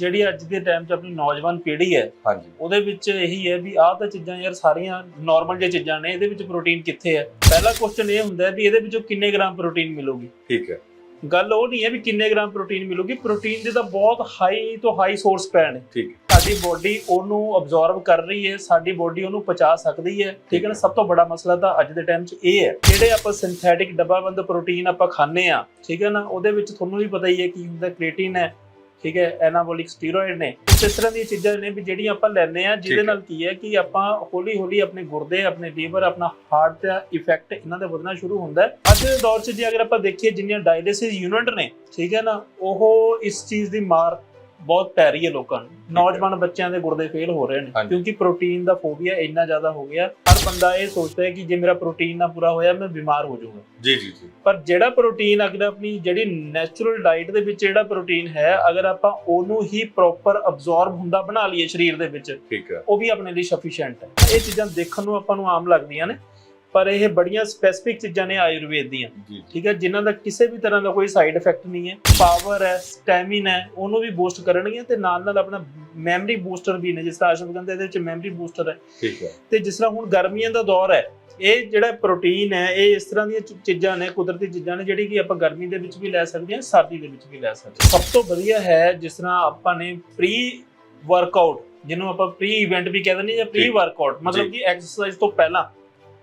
ਜਿਹੜੀ ਅੱਜ ਦੇ ਟਾਈਮ 'ਚ ਆਪਣੀ ਨੌਜਵਾਨ ਪੀੜ੍ਹੀ ਹੈ ਹਾਂਜੀ। ਉਹਦੇ ਵਿੱਚ ਇਹੀ ਹੈ ਵੀ ਆਹ ਤਾਂ ਚੀਜ਼ਾਂ ਯਾਰ ਸਾਰੀਆਂ ਨਾਰਮਲ ਜਿਹੀ ਚੀਜ਼ਾਂ ਨੇ ਇਹਦੇ ਵਿੱਚ ਪ੍ਰੋਟੀਨ ਕਿੱਥੇ ਹੈ? ਪਹਿਲਾ ਕੁਐਸਚਨ ਇਹ ਹੁੰਦਾ ਹੈ ਵੀ ਇਹਦੇ ਵਿੱਚੋਂ ਕਿੰਨੇ ਗ੍ਰਾਮ ਪ੍ਰੋਟੀਨ ਮਿਲੂਗੀ? ਠੀਕ ਹੈ। ਗੱਲ ਉਹ ਨਹੀਂ ਹੈ ਵੀ ਕਿੰਨੇ ਗ੍ਰਾਮ ਪ੍ਰੋਟੀਨ ਮਿਲੂਗੀ ਪ੍ਰੋਟੀਨ ਦੇ ਤਾਂ ਬਹੁਤ ਹਾਈ ਤੋਂ ਹਾਈ ਸੋਰਸ ਪੈ ਨੇ ਠੀਕ ਸਾਡੀ ਬੋਡੀ ਉਹਨੂੰ ਅਬਜ਼ੌਰਬ ਕਰ ਰਹੀ ਹੈ ਸਾਡੀ ਬੋਡੀ ਉਹਨੂੰ ਪਚਾ ਸਕਦੀ ਹੈ। ਠੀਕ ਹੈ ਨਾ? ਸਭ ਤੋਂ ਵੱਡਾ ਮਸਲਾ ਤਾਂ ਅੱਜ ਦੇ ਟਾਈਮ 'ਚ ਇਹ ਹੈ ਜਿਹੜੇ ਆਪਾਂ ਸਿੰਥੈਟਿਕ ਡੱਬਾਬੰਦ ਪ੍ਰੋਟੀਨ ਆਪਾਂ ਖਾਂਦੇ ਆ ਠੀਕ ਹੈ ਨਾ? ਉਹਦੇ ਵਿੱਚ ਤੁਹਾਨੂੰ ਵੀ ਪਤਾ ਹੀ ਹੈ ਕੀ ਹੁੰਦਾ ਕ੍ਰੀਏਟਿਨ ਹੈ ਠੀਕ ਹੈ ਐਨਾਬੋਲਿਕ ਸਟੀਰੋਇਡ ਨੇ ਇਸ ਤਰ੍ਹਾਂ ਦੀਆਂ ਚੀਜ਼ਾਂ ਨੇ ਵੀ ਜਿਹੜੀਆਂ ਆਪਾਂ ਲੈਂਦੇ ਆ ਜਿਹਦੇ। ਨਾਲ ਕੀ ਹੈ ਕਿ ਆਪਾਂ ਹੌਲੀ ਹੌਲੀ ਆਪਣੇ ਗੁਰਦੇ ਆਪਣੇ ਲੀਵਰ ਆਪਣਾ ਹਾਰਟ ਦਾ ਇਫੈਕਟ ਇਹਨਾਂ ਦੇ ਵਧਣਾ ਸ਼ੁਰੂ ਹੁੰਦਾ ਹੈ ਅੱਜ ਦੇ ਦੌਰ 'ਚ ਜੇ ਅਗਰ ਆਪਾਂ ਦੇਖੀਏ ਜਿੰਨੀਆਂ ਡਾਇਲਿਸਿਸ ਯੂਨਿਟ ਨੇ ਠੀਕ ਹੈ ਨਾ ਉਹ ਇਸ ਚੀਜ਼ ਦੀ ਮਾਰ ਬਹੁਤ ਪੈ ਰਹੀ ਹੈ ਲੋਕਾਂ ਨੂੰ। ਨੌਜਵਾਨ ਬੱਚਿਆਂ ਦੇ ਗੁਰਦੇ ਫੇਲ ਹੋ ਰਹੇ ਨੇ ਹਾਂਜੀ। ਕਿਉਂਕਿ ਪ੍ਰੋਟੀਨ ਦਾ ਫੋਬੀਆ ਇੰਨਾ ਜ਼ਿਆਦਾ ਹੋ ਗਿਆ। ਹਰ ਬੰਦਾ ਇਹ ਸੋਚਦਾ ਹੈ ਕਿ ਜੇ ਮੇਰਾ ਪ੍ਰੋਟੀਨ ਨਾ ਪੂਰਾ ਹੋਇਆ ਮੈਂ ਬਿਮਾਰ ਹੋ ਜਾਊਂਗਾ। ਜੀ ਜੀ ਜੀ। ਪਰ ਜਿਹੜਾ ਪ੍ਰੋਟੀਨ ਅਗਰ ਆਪਣੀ ਜਿਹੜੀ ਨੈਚੁਰਲ ਡਾਈਟ ਦੇ ਵਿੱਚ ਜਿਹੜਾ ਪ੍ਰੋਟੀਨ ਹੈ ਅਗਰ ਆਪਾਂ ਉਹਨੂੰ ਹੀ ਪ੍ਰੋਪਰ ਅਬਜ਼ੌਰਬ ਹੁੰਦਾ ਬਣਾ ਲਈਏ ਸਰੀਰ ਦੇ ਵਿੱਚ ਠੀਕ ਹੈ। ਉਹ ਵੀ ਆਪਣੇ ਲਈ ਸਫੀਸ਼ੀਐਂਟ ਹੈ। ਇਹ ਚੀਜ਼ਾਂ ਦੇਖਣ ਨੂੰ ਆਪਾਂ ਨੂੰ ਆਮ ਲੱਗਦੀਆਂ ਨੇ। ਪਰ ਇਹ ਬੜੀਆਂ ਸਪੈਸੀਫਿਕ ਚੀਜ਼ਾਂ ਨੇ ਆਯੁਰਵੇਦ ਦੀਆਂ। ਠੀਕ ਹੈ ਜਿਨ੍ਹਾਂ ਦਾ ਕਿਸੇ ਵੀ ਤਰ੍ਹਾਂ ਦਾ ਕੋਈ ਸਾਈਡ ਇਫੈਕਟ ਨਹੀਂ ਹੈ। ਪਾਵਰ ਹੈ ਸਟੈਮਿਨਾ ਹੈ ਉਹਨੂੰ ਵੀ ਬੂਸਟ ਕਰਨਗੀਆਂ ਤੇ ਨਾਲ ਨਾਲ ਆਪਣਾ ਮੈਮਰੀ ਬੂਸਟਰ ਵੀ ਨੇ ਜਿਸ ਤਰ੍ਹਾਂ ਕਹਿੰਦੇ ਇਹਦੇ ਵਿੱਚ ਮੈਮਰੀ ਬੂਸਟਰ ਹੈ। ਠੀਕ ਹੈ। ਤੇ ਜਿਸ ਤਰ੍ਹਾਂ ਹੁਣ ਗਰਮੀਆਂ ਦਾ ਦੌਰ ਹੈ ਇਹ ਜਿਹੜਾ ਪ੍ਰੋਟੀਨ ਹੈ ਇਹ ਇਸ ਤਰ੍ਹਾਂ ਦੀਆਂ ਚੀਜ਼ਾਂ ਨੇ ਕੁਦਰਤੀ ਚੀਜ਼ਾਂ ਨੇ ਜਿਹੜੀ ਕਿ ਆਪਾਂ ਗਰਮੀ ਦੇ ਵਿੱਚ ਵੀ ਲੈ ਸਕਦੇ ਹਾਂ ਸਰਦੀ ਦੇ ਵਿੱਚ ਵੀ ਲੈ ਸਕਦੇ ਹਾਂ। ਸਭ ਤੋਂ ਵਧੀਆ ਹੈ ਜਿਸ ਤਰ੍ਹਾਂ ਆਪਾਂ ਨੇ ਪ੍ਰੀ ਵਰਕਆਊਟ ਜਿਹਨੂੰ ਆਪਾਂ ਪ੍ਰੀ ਇਵੈਂਟ ਵੀ ਕਹਿੰਦੇ ਨੇ ਜਾਂ ਪ੍ਰੀ। ਵਰਕਆਊਟ ਮਤਲਬ ਕਿ ਐਕਸਰਸਾਈਜ਼ ਤੋਂ ਪਹਿਲਾਂ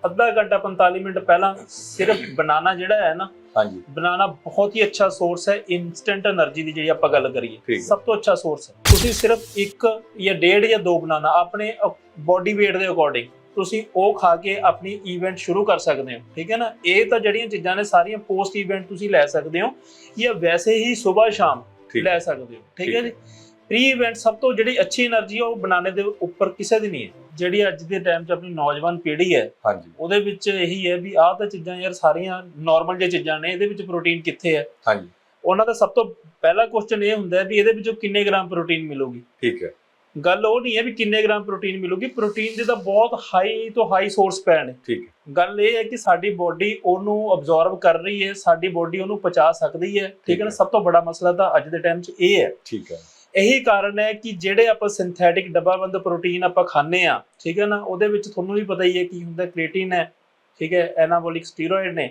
ਅੱਧਾ ਘੰਟਾ 45 ਮਿੰਟ ਪਹਿਲਾਂ ਸਿਰਫ ਬਨਾਨਾ ਜਿਹੜਾ ਹੈ ਨਾ ਹਾਂਜੀ। ਬਨਾਨਾ ਬਹੁਤ ਹੀ ਅੱਛਾ ਸੋਰਸ ਹੈ ਇਨਸਟੈਂਟ એનર્ਜੀ ਦੀ ਜਿਹੜੀ ਆਪਾਂ ਗੱਲ ਕਰੀਏ। ਸਭ ਤੋਂ ਅੱਛਾ ਸੋਰਸ ਹੈ। ਤੁਸੀਂ ਸਿਰਫ ਇੱਕ ਜਾਂ ਡੇਢ ਜਾਂ ਦੋ ਬਨਾਨਾ ਆਪਣੇ ਬਾਡੀ weight ਦੇ ਅਕੋਰਡਿੰਗ ਤੁਸੀਂ ਉਹ ਖਾ ਕੇ ਆਪਣੀ ਇਵੈਂਟ ਸ਼ੁਰੂ ਕਰ ਸਕਦੇ ਹੋ। ਠੀਕ ਹੈ ਨਾ? ਇਹ ਤਾਂ ਜਿਹੜੀਆਂ ਚੀਜ਼ਾਂ ਨੇ ਸਾਰੀਆਂ ਪੋਸਟ ਇਵੈਂਟ ਤੁਸੀਂ ਲੈ ਸਕਦੇ ਹੋ ਜਾਂ ਵੈਸੇ ਹੀ ਸਵੇਰ ਸ਼ਾਮ ਲੈ ਸਕਦੇ ਹੋ ਠੀਕ ਹੈ। ਜੀ? ਪ੍ਰੀ ਇਵੈਂਟ ਸਭ ਤੋਂ ਜਿਹੜੀ ਅੱਛੀ એનર્ਜੀ ਉਹ ਬਣਾਉਣੇ ਦੇ ਉੱਪਰ ਕਿਸੇ ਦੀ ਨਹੀਂ ਹੈ। ਜਿਹੜੀ ਅੱਜ ਦੇ ਟਾਈਮ 'ਚ ਆਪਣੀ ਨੌਜਵਾਨ ਪੀੜ੍ਹੀ ਹੈ ਹਾਂਜੀ। ਉਹਦੇ ਵਿੱਚ ਇਹੀ ਹੈ ਵੀ ਆਹ ਤਾਂ ਚੀਜ਼ਾਂ ਯਾਰ ਸਾਰੀਆਂ ਨਾਰਮਲ ਜਿਹੀ ਚੀਜ਼ਾਂ ਨੇ ਇਹਦੇ ਵਿੱਚ ਪ੍ਰੋਟੀਨ ਕਿੱਥੇ ਹੈ? ਹਾਂਜੀ। ਉਹਨਾਂ ਦਾ ਸਭ ਤੋਂ ਪਹਿਲਾ ਕੁਐਸਚਨ ਇਹ ਹੁੰਦਾ ਹੈ ਵੀ ਇਹਦੇ ਵਿੱਚੋਂ ਕਿੰਨੇ ਗ੍ਰਾਮ ਪ੍ਰੋਟੀਨ ਮਿਲੂਗੀ? ਠੀਕ ਹੈ। ਗੱਲ ਉਹ ਨਹੀਂ ਹੈ ਵੀ ਕਿੰਨੇ ਗ੍ਰਾਮ ਪ੍ਰੋਟੀਨ ਮਿਲੂਗੀ ਪ੍ਰੋਟੀਨ ਦੇ ਤਾਂ ਬਹੁਤ ਹਾਈ ਤੋਂ ਹਾਈ ਸੋਰਸ ਪੈ ਨੇ ਠੀਕ ਗੱਲ ਇਹ ਹੈ ਕਿ ਸਾਡੀ ਬੋਡੀ ਉਹਨੂੰ ਅਬਜ਼ੌਰਬ ਕਰ ਰਹੀ ਹੈ ਸਾਡੀ ਬਾਡੀ ਉਹਨੂੰ ਪਚਾ ਸਕਦੀ ਹੈ। ਠੀਕ ਹੈ ਨਾ? ਸਭ ਤੋਂ ਵੱਡਾ ਮਸਲਾ ਤਾਂ ਅੱਜ ਦੇ ਟਾਈਮ 'ਚ ਇਹ ਹੈ। ਠੀਕ ਹੈ। ਇਹੀ ਕਾਰਨ ਹੈ ਕਿ ਜਿਹੜੇ ਆਪਾਂ ਸਿੰਥੈਟਿਕ ਡੱਬਾਬੰਦ ਪ੍ਰੋਟੀਨ ਆਪਾਂ ਖਾਂਦੇ ਆ ਠੀਕ ਹੈ ਨਾ ਉਹਦੇ ਵਿੱਚ ਤੁਹਾਨੂੰ ਵੀ ਪਤਾ ਹੀ ਹੈ ਕੀ ਹੁੰਦਾ ਕ੍ਰੀਏਟਿਨ ਹੈ ਠੀਕ ਹੈ ਐਨਾਬੋਲਿਕ ਸਟੀਰੋਇਡ ਨੇ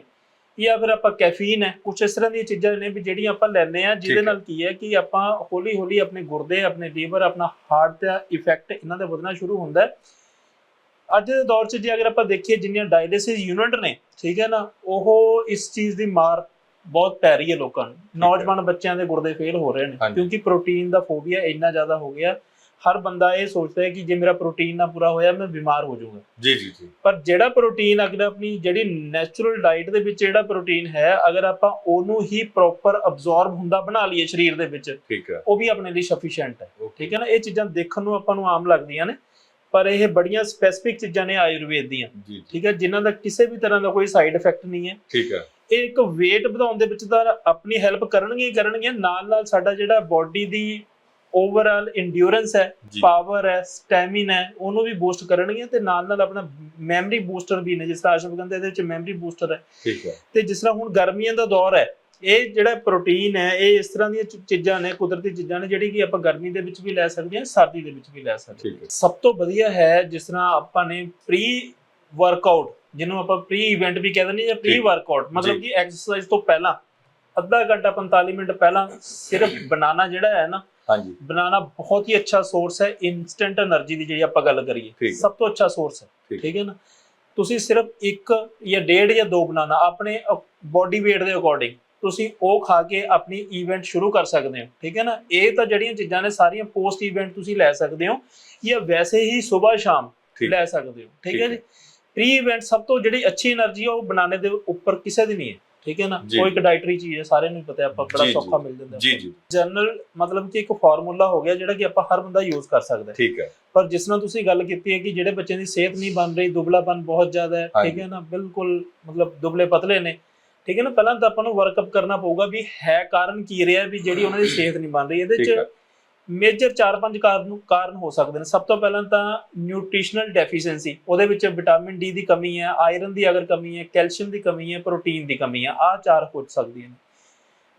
ਜਾਂ ਫਿਰ ਆਪਾਂ ਕੈਫੀਨ ਹੈ ਕੁਝ ਇਸ ਤਰ੍ਹਾਂ ਦੀਆਂ ਚੀਜ਼ਾਂ ਨੇ ਵੀ ਜਿਹੜੀਆਂ ਆਪਾਂ ਲੈਂਦੇ ਆ ਜਿਹਦੇ। ਨਾਲ ਕੀ ਹੈ ਕਿ ਆਪਾਂ ਹੌਲੀ ਹੌਲੀ ਆਪਣੇ ਗੁਰਦੇ ਆਪਣੇ ਲੀਵਰ ਆਪਣਾ ਹਾਰਟ ਦਾ ਇਫੈਕਟ ਇਹਨਾਂ ਦਾ ਵਧਣਾ ਸ਼ੁਰੂ ਹੁੰਦਾ ਹੈ ਅੱਜ ਦੇ ਦੌਰ 'ਚ ਜੇ ਅਗਰ ਆਪਾਂ ਦੇਖੀਏ ਜਿੰਨੀਆਂ ਡਾਇਲਿਸਿਸ ਯੂਨਿਟ ਨੇ ਠੀਕ ਹੈ ਨਾ ਉਹ ਇਸ ਚੀਜ਼ ਦੀ ਮਾਰ ਬਹੁਤ ਪੈ ਰਹੀ ਹੈ ਲੋਕਾਂ ਨੂੰ। ਨੌਜਵਾਨ ਬੱਚਿਆਂ ਦੇ ਗੁਰਦੇ ਫੇਲ ਹੋ ਰਹੇ ਨੇ। ਕਿਉਂਕਿ ਪ੍ਰੋਟੀਨ ਦਾ ਫੋਬੀਆ ਇੰਨਾ ਜ਼ਿਆਦਾ ਹੋ ਗਿਆ। ਹਰ ਬੰਦਾ ਇਹ ਸੋਚਦਾ ਹੈ ਕਿ ਜੇ ਮੇਰਾ ਪ੍ਰੋਟੀਨ ਨਾ ਪੂਰਾ ਹੋਇਆ ਮੈਂ ਬਿਮਾਰ ਹੋ ਜਾਊਂਗਾ। ਜੀ ਜੀ ਜੀ। ਪਰ ਜਿਹੜਾ ਪ੍ਰੋਟੀਨ ਅਗਰ ਆਪਣੀ ਜਿਹੜੀ ਨੈਚੁਰਲ ਡਾਈਟ ਦੇ ਵਿੱਚ ਜਿਹੜਾ ਪ੍ਰੋਟੀਨ ਹੈ ਅਗਰ ਆਪਾਂ ਉਹਨੂੰ ਹੀ ਪ੍ਰੋਪਰ ਅਬਜ਼ੌਰਬ ਹੁੰਦਾ ਬਣਾ ਲਈਏ ਸਰੀਰ ਦੇ ਵਿੱਚ ਠੀਕ ਹੈ। ਉਹ ਵੀ ਆਪਣੇ ਲਈ ਸਫੀਸ਼ੀਐਂਟ ਹੈ। ਠੀਕ ਹੈ ਨਾ? ਇਹ ਚੀਜ਼ਾਂ ਦੇਖਣ ਨੂੰ ਆਪਾਂ ਨੂੰ ਆਮ ਲੱਗਦੀਆਂ ਨੇ ਪਰ ਇਹ ਬੜੀਆਂ ਸਪੈਸੀਫਿਕ ਚੀਜ਼ਾਂ ਨੇ ਆਯੁਰਵੇਦ ਦੀਆਂ। ਠੀਕ ਹੈ? ਜਿਨ੍ਹਾਂ ਦਾ ਕਿਸੇ ਵੀ ਤਰ੍ਹਾਂ ਦਾ ਕੋਈ ਸਾਈਡ ਇਫੈਕਟ ਨਹੀਂ ਹੈ। ਠੀਕ ਹੈ। ਇਹ ਇੱਕ weight ਵਧਾਉਣ ਦੇ ਵਿੱਚ ਤਾਂ ਆਪਣੀ ਹੈਲਪ ਕਰਨਗੇ ਹੀ ਕਰਨਗੇ ਨਾਲ ਨਾਲ ਸਾਡਾ ਜਿਹੜਾ ਬਾਡੀ ਦੀ ਓਵਰਆਲ ਇੰਡਿਊਰੈਂਸ ਹੈ ਪਾਵਰ ਹੈ ਸਟੈਮਿਨਾ ਹੈ ਉਹਨੂੰ ਵੀ ਬੂਸਟ ਕਰਨਗੇ ਤੇ ਨਾਲ ਨਾਲ ਆਪਣਾ ਮੈਮਰੀ ਬੂਸਟਰ ਵੀ ਨੇ ਜਿਸ ਤਰ੍ਹਾਂ ਆਸ਼ਮ ਕਹਿੰਦੇ ਇਹਦੇ ਵਿੱਚ ਮੈਮਰੀ ਬੂਸਟਰ ਹੈ। ਠੀਕ ਹੈ। ਤੇ ਜਿਸ ਤਰ੍ਹਾਂ ਹੁਣ ਗਰਮੀਆਂ ਦਾ ਦੌਰ ਹੈ ਇਹ ਜਿਹੜਾ ਪ੍ਰੋਟੀਨ ਹੈ ਇਹ ਇਸ ਤਰ੍ਹਾਂ ਦੀਆਂ ਚੀਜ਼ਾਂ ਨੇ ਕੁਦਰਤੀ ਚੀਜ਼ਾਂ ਨੇ ਜਿਹੜੀ ਕਿ ਆਪਾਂ ਗਰਮੀ ਦੇ ਵਿੱਚ ਵੀ ਲੈ ਸਕਦੇ ਹਾਂ ਸਰਦੀ ਦੇ ਵਿੱਚ ਵੀ ਲੈ ਸਕਦੇ ਹੈ। ਸਭ ਤੋਂ ਵਧੀਆ ਹੈ ਜਿਸ ਤਰ੍ਹਾਂ ਆਪਾਂ ਨੇ ਪ੍ਰੀ ਵਰਕਆਊਟ ਜਿਹਨੂੰ ਆਪਾਂ ਪ੍ਰੀ ਇਵੈਂਟ ਵੀ ਕਹਿੰਦੇ ਨੇ ਜਾਂ ਪ੍ਰੀ ਵਰਕਆਊਟ ਮਤਲਬ ਕਿ ਐਕਸਰਸਾਈਜ਼ ਤੋਂ ਪਹਿਲਾਂ ਅੱਧਾ ਘੰਟਾ 45 ਮਿੰਟ ਪਹਿਲਾਂ ਸਿਰਫ ਬਨਾਨਾ ਜਿਹੜਾ ਹੈ ਨਾ ਹਾਂਜੀ। ਬਨਾਨਾ ਬਹੁਤ ਹੀ ਅੱਛਾ ਸੋਰਸ ਹੈ ਇਨਸਟੈਂਟ એનર્ਜੀ ਦੀ ਜਿਹੜੀ ਆਪਾਂ ਗੱਲ ਕਰੀਏ। ਸਭ ਤੋਂ ਅੱਛਾ ਸੋਰਸ ਹੈ ਠੀਕ ਹੈ। ਨਾ? ਤੁਸੀਂ ਸਿਰਫ ਇੱਕ ਜਾਂ ਡੇਢ ਜਾਂ ਦੋ ਬਨਾਨਾ ਆਪਣੇ ਬਾਡੀ weight ਦੇ ਅਕੋਰਡਿੰਗ ਤੁਸੀਂ ਉਹ ਖਾ ਕੇ ਆਪਣੀ ਇਵੈਂਟ ਸ਼ੁਰੂ ਕਰ ਸਕਦੇ ਹੋ ਠੀਕ ਹੈ ਨਾ? ਇਹ ਤਾਂ ਜਿਹੜੀਆਂ ਚੀਜ਼ਾਂ ਨੇ ਸਾਰੀਆਂ ਪੋਸਟ ਇਵੈਂਟ ਤੁਸੀਂ ਲੈ ਸਕਦੇ ਹੋ ਜਾਂ ਵੈਸੇ ਹੀ ਸਵੇਰ ਸ਼ਾਮ ਲੈ ਸਕਦੇ ਹੋ ਠੀਕ ਹੈ। ਜੀ? ਪ੍ਰੀ ਇਵੈਂਟ ਸਭ ਤੋਂ ਜਿਹੜੀ ਅੱਛੀ એનર્ਜੀ ਆ ਉਹ ਬਣਾਉਣੇ ਦੇ ਉੱਪਰ ਕਿਸੇ ਦੀ ਨਹੀਂ ਹੈ ਠੀਕ ਹੈ ਨਾ? ਕੋਈ ਇੱਕ ਡਾਈਟਰੀ ਚੀਜ਼ ਹੈ ਸਾਰਿਆਂ ਨੂੰ ਪਤਾ ਆਪਾਂ ਬੜਾ ਸੌਖਾ ਮਿਲ ਜਾਂਦਾ ਜੀ ਜੀ। ਜਨਰਲ ਮਤਲਬ ਕਿ ਇੱਕ ਫਾਰਮੂਲਾ ਹੋ ਗਿਆ ਜਿਹੜਾ ਕਿ ਆਪਾਂ ਹਰ ਬੰਦਾ ਯੂਜ਼ ਕਰ ਸਕਦਾ ਹੈ। ਠੀਕ ਹੈ। ਪਰ ਜਿਸ ਨਾਲ ਤੁਸੀਂ ਗੱਲ ਕੀਤੀ ਹੈ ਕਿ ਜਿਹੜੇ ਬੱਚਿਆਂ ਦੀ ਸਿਹਤ ਨਹੀਂ ਬਣ ਰਹੀ ਦੁਬਲਾਪਨ ਬਹੁਤ ਜ਼ਿਆਦਾ ਹੈ ਠੀਕ ਹੈ ਨਾ? ਬਿਲਕੁਲ ਮਤਲਬ ਦੁਬਲੇ ਪਤਲੇ ਨੇ ਠੀਕ ਹੈ ਨਾ? ਪਹਿਲਾਂ ਤਾਂ ਆਪਾਂ ਨੂੰ ਵਰਕਅਪ ਕਰਨਾ ਪਊਗਾ ਵੀ ਹੈ ਕਾਰਨ ਕੀ ਰਿਹਾ ਵੀ ਜਿਹੜੀ ਉਹਨਾਂ ਦੀ ਸਿਹਤ ਨਹੀਂ ਬਣ ਰਹੀ। ਇਹਦੇ ਚ ਮੇਜਰ 4-5 ਕਾਰਨ ਕਾਰਨ ਹੋ ਸਕਦੇ ਨੇ। ਸਭ ਤੋਂ ਪਹਿਲਾਂ ਤਾਂ ਨਿਊਟ੍ਰੀਸ਼ਨਲ ਡੈਫੀਸ਼ੀਐਂਸੀ ਉਹਦੇ ਵਿੱਚ ਵਿਟਾਮਿਨ ਡੀ ਦੀ ਕਮੀ ਹੈ ਆਇਰਨ ਦੀ ਅਗਰ ਕਮੀ ਹੈ ਕੈਲਸ਼ੀਅਮ ਦੀ ਕਮੀ ਹੈ ਪ੍ਰੋਟੀਨ ਦੀ ਕਮੀ ਹੈ ਆਹ ਚਾਰ ਹੋ ਸਕਦੀਆਂ ਨੇ।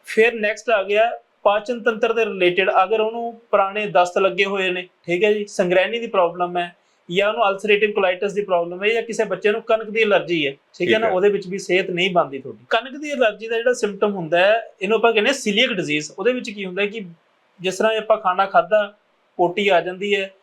ਫਿਰ ਨੈਕਸਟ ਆ ਗਿਆ ਪਾਚਨ ਤੰਤਰ ਦੇ ਰਿਲੇਟਡ ਅਗਰ ਉਹਨੂੰ ਪੁਰਾਣੇ ਦਸਤ ਲੱਗੇ ਹੋਏ ਨੇ ਠੀਕ ਹੈ ਜੀ ਸੰਗ੍ਰਹਿਣੀ ਦੀ ਪ੍ਰੋਬਲਮ ਹੈ ਜਾਂ ਉਹਨੂੰ ਅਲਸਰੇਟਿਵ ਕੋਲਾਈਟਿਸ ਦੀ ਪ੍ਰੋਬਲਮ ਹੈ ਜਾਂ ਕਿਸੇ ਬੱਚੇ ਨੂੰ ਕਣਕ ਦੀ ਅਲਰਜੀ ਹੈ ਠੀਕ ਹੈ ਨਾ। ਉਹਦੇ ਵਿੱਚ ਵੀ ਸਿਹਤ ਨਹੀਂ ਬਣਦੀ ਤੁਹਾਡੀ। ਕਣਕ ਦੀ ਅਲਰਜੀ ਦਾ ਜਿਹੜਾ ਸਿੰਪਟਮ ਹੁੰਦਾ ਹੈ ਇਹਨੂੰ ਆਪਾਂ ਕਹਿੰਦੇ ਸੀਲੀਅਕ ਡਿਜ਼ੀਜ਼ ਉਹਦੇ ਵਿੱਚ ਕੀ ਹੁੰਦਾ ਹੈ ਕਿ ਜਿਸ ਤਰ੍ਹਾਂ ਆਪਾਂ ਖਾਣਾ ਖਾਦਾ ਪੋਟੀ ਆ ਜਾਂਦੀ ਹੈ।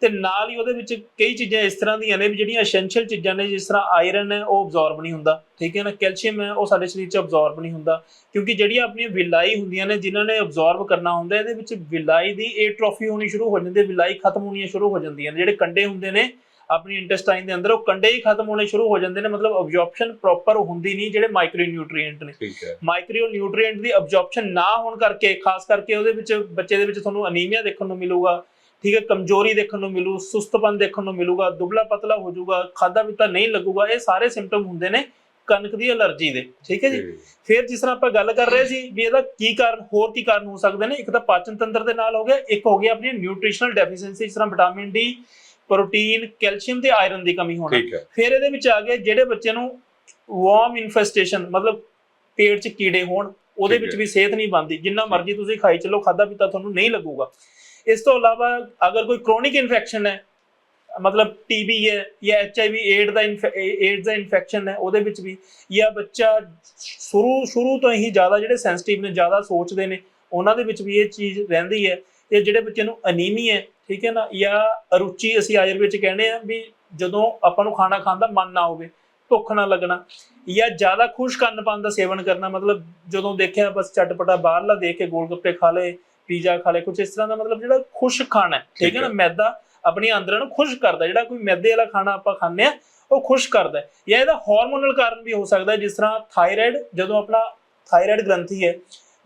ਤੇ ਨਾਲ ਹੀ ਉਹਦੇ ਵਿੱਚ ਕਈ ਚੀਜ਼ਾਂ ਇਸ ਤਰ੍ਹਾਂ ਦੀਆਂ ਨੇ ਵੀ ਜਿਹੜੀਆਂ ਐਸੈਂਸ਼ੀਅਲ ਚੀਜ਼ਾਂ ਨੇ, ਜਿਸ ਤਰ੍ਹਾਂ ਆਇਰਨ ਹੈ, ਉਹ ਅਬਜ਼ੌਰਬ ਨਹੀਂ ਹੁੰਦਾ। ਠੀਕ ਹੈ ਨਾ? ਕੈਲਸ਼ੀਅਮ ਹੈ, ਉਹ ਸਾਡੇ ਸਰੀਰ 'ਚ ਅਬਜ਼ੌਰਬ ਨਹੀਂ ਹੁੰਦਾ। ਕਿਉਂਕਿ ਜਿਹੜੀਆਂ ਆਪਣੀਆਂ ਵਿਲਾਈ ਹੁੰਦੀਆਂ ਨੇ, ਜਿਨ੍ਹਾਂ ਨੇ ਅਬਜ਼ੌਰਬ ਕਰਨਾ ਹੁੰਦਾ, ਇਹਦੇ ਵਿੱਚ ਵਿਲਾਈ ਦੀ ਏਟ੍ਰੋਫੀ ਹੋਣੀ ਸ਼ੁਰੂ ਹੋ ਜਾਂਦੀ ਹੈ, ਵਿਲਾਈ ਖਤਮ ਹੋਣੀਆਂ ਸ਼ੁਰੂ ਹੋ ਜਾਂਦੀਆਂ ਨੇ, ਜਿਹੜੇ ਕੰਡੇ ਹੁੰਦੇ ਨੇ ਆਪਣੀ ਇੰਟੈਸਟਾਈਨ ਦੇ ਅੰਦਰ ਉਹ ਕੰਡੇ ਹੀ ਖਤਮ ਹੋਣੇ ਸ਼ੁਰੂ ਹੋ ਜਾਂਦੇ ਨੇ ਮਤਲਬ ਅਬਜ਼ੌਰਪਸ਼ਨ ਪ੍ਰੋਪਰ ਹੁੰਦੀ ਨਹੀਂ ਜਿਹੜੇ ਮਾਈਕਰੋ ਨਿਊਟ੍ਰੀਐਂਟ ਨੇ ਮਾਈਕਰੋ ਨਿਊਟ੍ਰੀਐਂਟ ਦੀ ਅਬਜ਼ੌਰਪਸ਼ਨ ਨਾ ਹੋਣ ਕਰਕੇ ਖਾਸ ਕਰਕੇ ਉਹਦੇ ਵਿੱਚ ਬੱਚੇ ਦੇ ਵਿੱਚ ਤੁਹਾਨੂੰ ਅਨੀਮੀਆ ਦੇਖਣ ਨੂੰ ਮਿਲੂਗਾ ਠੀਕ ਹੈ ਕਮਜ਼ੋਰੀ ਦੇਖਣ ਨੂੰ ਮਿਲੂ ਸੁਸਤਪਨ ਦੇਖਣ ਨੂੰ ਮਿਲੂਗਾ ਦੁਬਲਾ ਪਤਲਾ ਹੋ ਜਾਊਗਾ ਖਾਦਾ ਪੀਤਾ ਨਹੀਂ ਲੱਗੂਗਾ ਇਹ ਸਾਰੇ ਸਿੰਪਟਮ ਹੁੰਦੇ ਨੇ ਕਣਕ ਦੀ ਅਲਰਜੀ ਦੇ ਠੀਕ ਹੈ ਜੀ, ਫਿਰ ਜਿਸ ਤਰ੍ਹਾਂ ਆਪਾਂ ਗੱਲ ਕਰ ਰਹੇ ਸੀ ਵੀ ਇਹਦਾ ਕੀ ਕਾਰਨ ਹੋਰ ਕੀ ਕਾਰਨ ਹੋ ਸਕਦੇ ਨੇ? ਇੱਕ ਤਾਂ ਪਾਚਨ ਤੰਤਰ ਦੇ ਨਾਲ ਹੋ ਗਿਆ ਇੱਕ ਹੋ ਗਿਆ ਆਪਣੀ ਨਿਊਟ੍ਰੀਸ਼ਨਲ ਡੈਫੀਸ਼ੀਐਂਸੀ ਜਿਸ ਤਰ੍ਹਾਂ ਵਿਟਾਮਿਨ ਡੀ ਪ੍ਰੋਟੀਨ ਕੈਲਸ਼ੀਅਮ ਤੇ ਆਇਰਨ ਦੀ ਕਮੀ ਹੋਣਾ। ਠੀਕ ਹੈ। ਫਿਰ ਇਹਦੇ ਵਿੱਚ ਆ ਗਿਆ ਜਿਹੜੇ ਬੱਚੇ ਨੂੰ ਵਾਰਮ ਇਨਫੈਸਟੇਸ਼ਨ ਮਤਲਬ ਪੇਟ 'ਚ ਕੀੜੇ ਹੋਣ ਉਹਦੇ ਠੀਕ ਵਿੱਚ ਹੈ। ਵੀ ਸਿਹਤ ਨਹੀਂ ਬਣਦੀ। ਜਿੰਨਾ ਮਰਜ਼ੀ ਤੁਸੀਂ ਖਾਈ ਚੱਲੋ ਖਾਦਾ ਪੀਤਾ ਤੁਹਾਨੂੰ ਨਹੀਂ ਲੱਗੂਗਾ। ਇਸ ਤੋਂ ਇਲਾਵਾ ਅਗਰ ਕੋਈ ਕ੍ਰੋਨਿਕ ਇਨਫੈਕਸ਼ਨ ਹੈ ਮਤਲਬ ਟੀਬੀ ਹੈ ਜਾਂ ਐਚਆਈਵੀ ਏਡ ਦਾ ਏਡਸ ਦਾ ਇਨਫੈਕਸ਼ਨ ਹੈ ਉਹਦੇ ਵਿੱਚ ਵੀ ਜਾਂ ਬੱਚਾ ਸ਼ੁਰੂ ਸ਼ੁਰੂ ਤੋਂ ਹੀ ਜ਼ਿਆਦਾ ਜਿਹੜੇ ਸੈਂਸਿਟਿਵ ਨੇ ਜ਼ਿਆਦਾ ਸੋਚਦੇ ਨੇ ਉਹਨਾਂ ਦੇ ਵਿੱਚ ਵੀ ਇਹ ਚੀਜ਼ ਰਹਿੰਦੀ ਹੈ। ਤੇ ਜਿਹੜੇ ਬੱਚੇ ਨੂੰ ਅਨੀਮੀਆ ਹੈ ਠੀਕ ਹੈ ਨਾ ਜਾਂ ਅਰੁਚੀ ਅਸੀਂ ਆਯੁਰਵੇਦ ਚ ਕਹਿੰਦੇ ਆ ਵੀ ਜਦੋਂ ਆਪਾਂ ਨੂੰ ਖਾਣਾ ਖਾਣ ਦਾ ਮਨ ਨਾ ਹੋਵੇ ਭੁੱਖ ਨਾ ਲੱਗਣਾ ਜਾਂ ਜ਼ਿਆਦਾ ਖੁਸ਼ ਕੰਨਪਨ ਦਾ ਸੇਵਨ ਕਰਨਾ ਮਤਲਬ ਜਦੋਂ ਦੇਖਿਆ ਬਸ ਚਟਪਟਾ ਬਾਹਰਲਾ ਦੇਖ ਕੇ ਗੋਲ ਗੱਪੇ ਖਾ ਲਏ ਪੀਜ਼ਾ ਖਾ ਲਏ ਕੁਝ ਇਸ ਤਰ੍ਹਾਂ ਦਾ ਮਤਲਬ ਜਿਹੜਾ ਖੁਸ਼ ਖਾਣਾ ਠੀਕ ਹੈ ਨਾ। ਮੈਦਾ ਆਪਣੀ ਅੰਦਰਾਂ ਨੂੰ ਖੁਸ਼ ਕਰਦਾ ਜਿਹੜਾ ਕੋਈ ਮੈਦੇ ਵਾਲਾ ਖਾਣਾ ਆਪਾਂ ਖਾਂਦੇ ਆ ਉਹ ਖੁਸ਼ ਕਰਦਾ ਹੈ। ਜਾਂ ਇਹਦਾ ਹਾਰਮੋਨਲ ਕਾਰਨ ਵੀ ਹੋ ਸਕਦਾ ਜਿਸ ਤਰ੍ਹਾਂ ਥਾਇਰਾਇਡ ਜਦੋਂ ਆਪਣਾ ਥਾਇਰਾਇਡ ਗ੍ਰੰਥੀ ਹੈ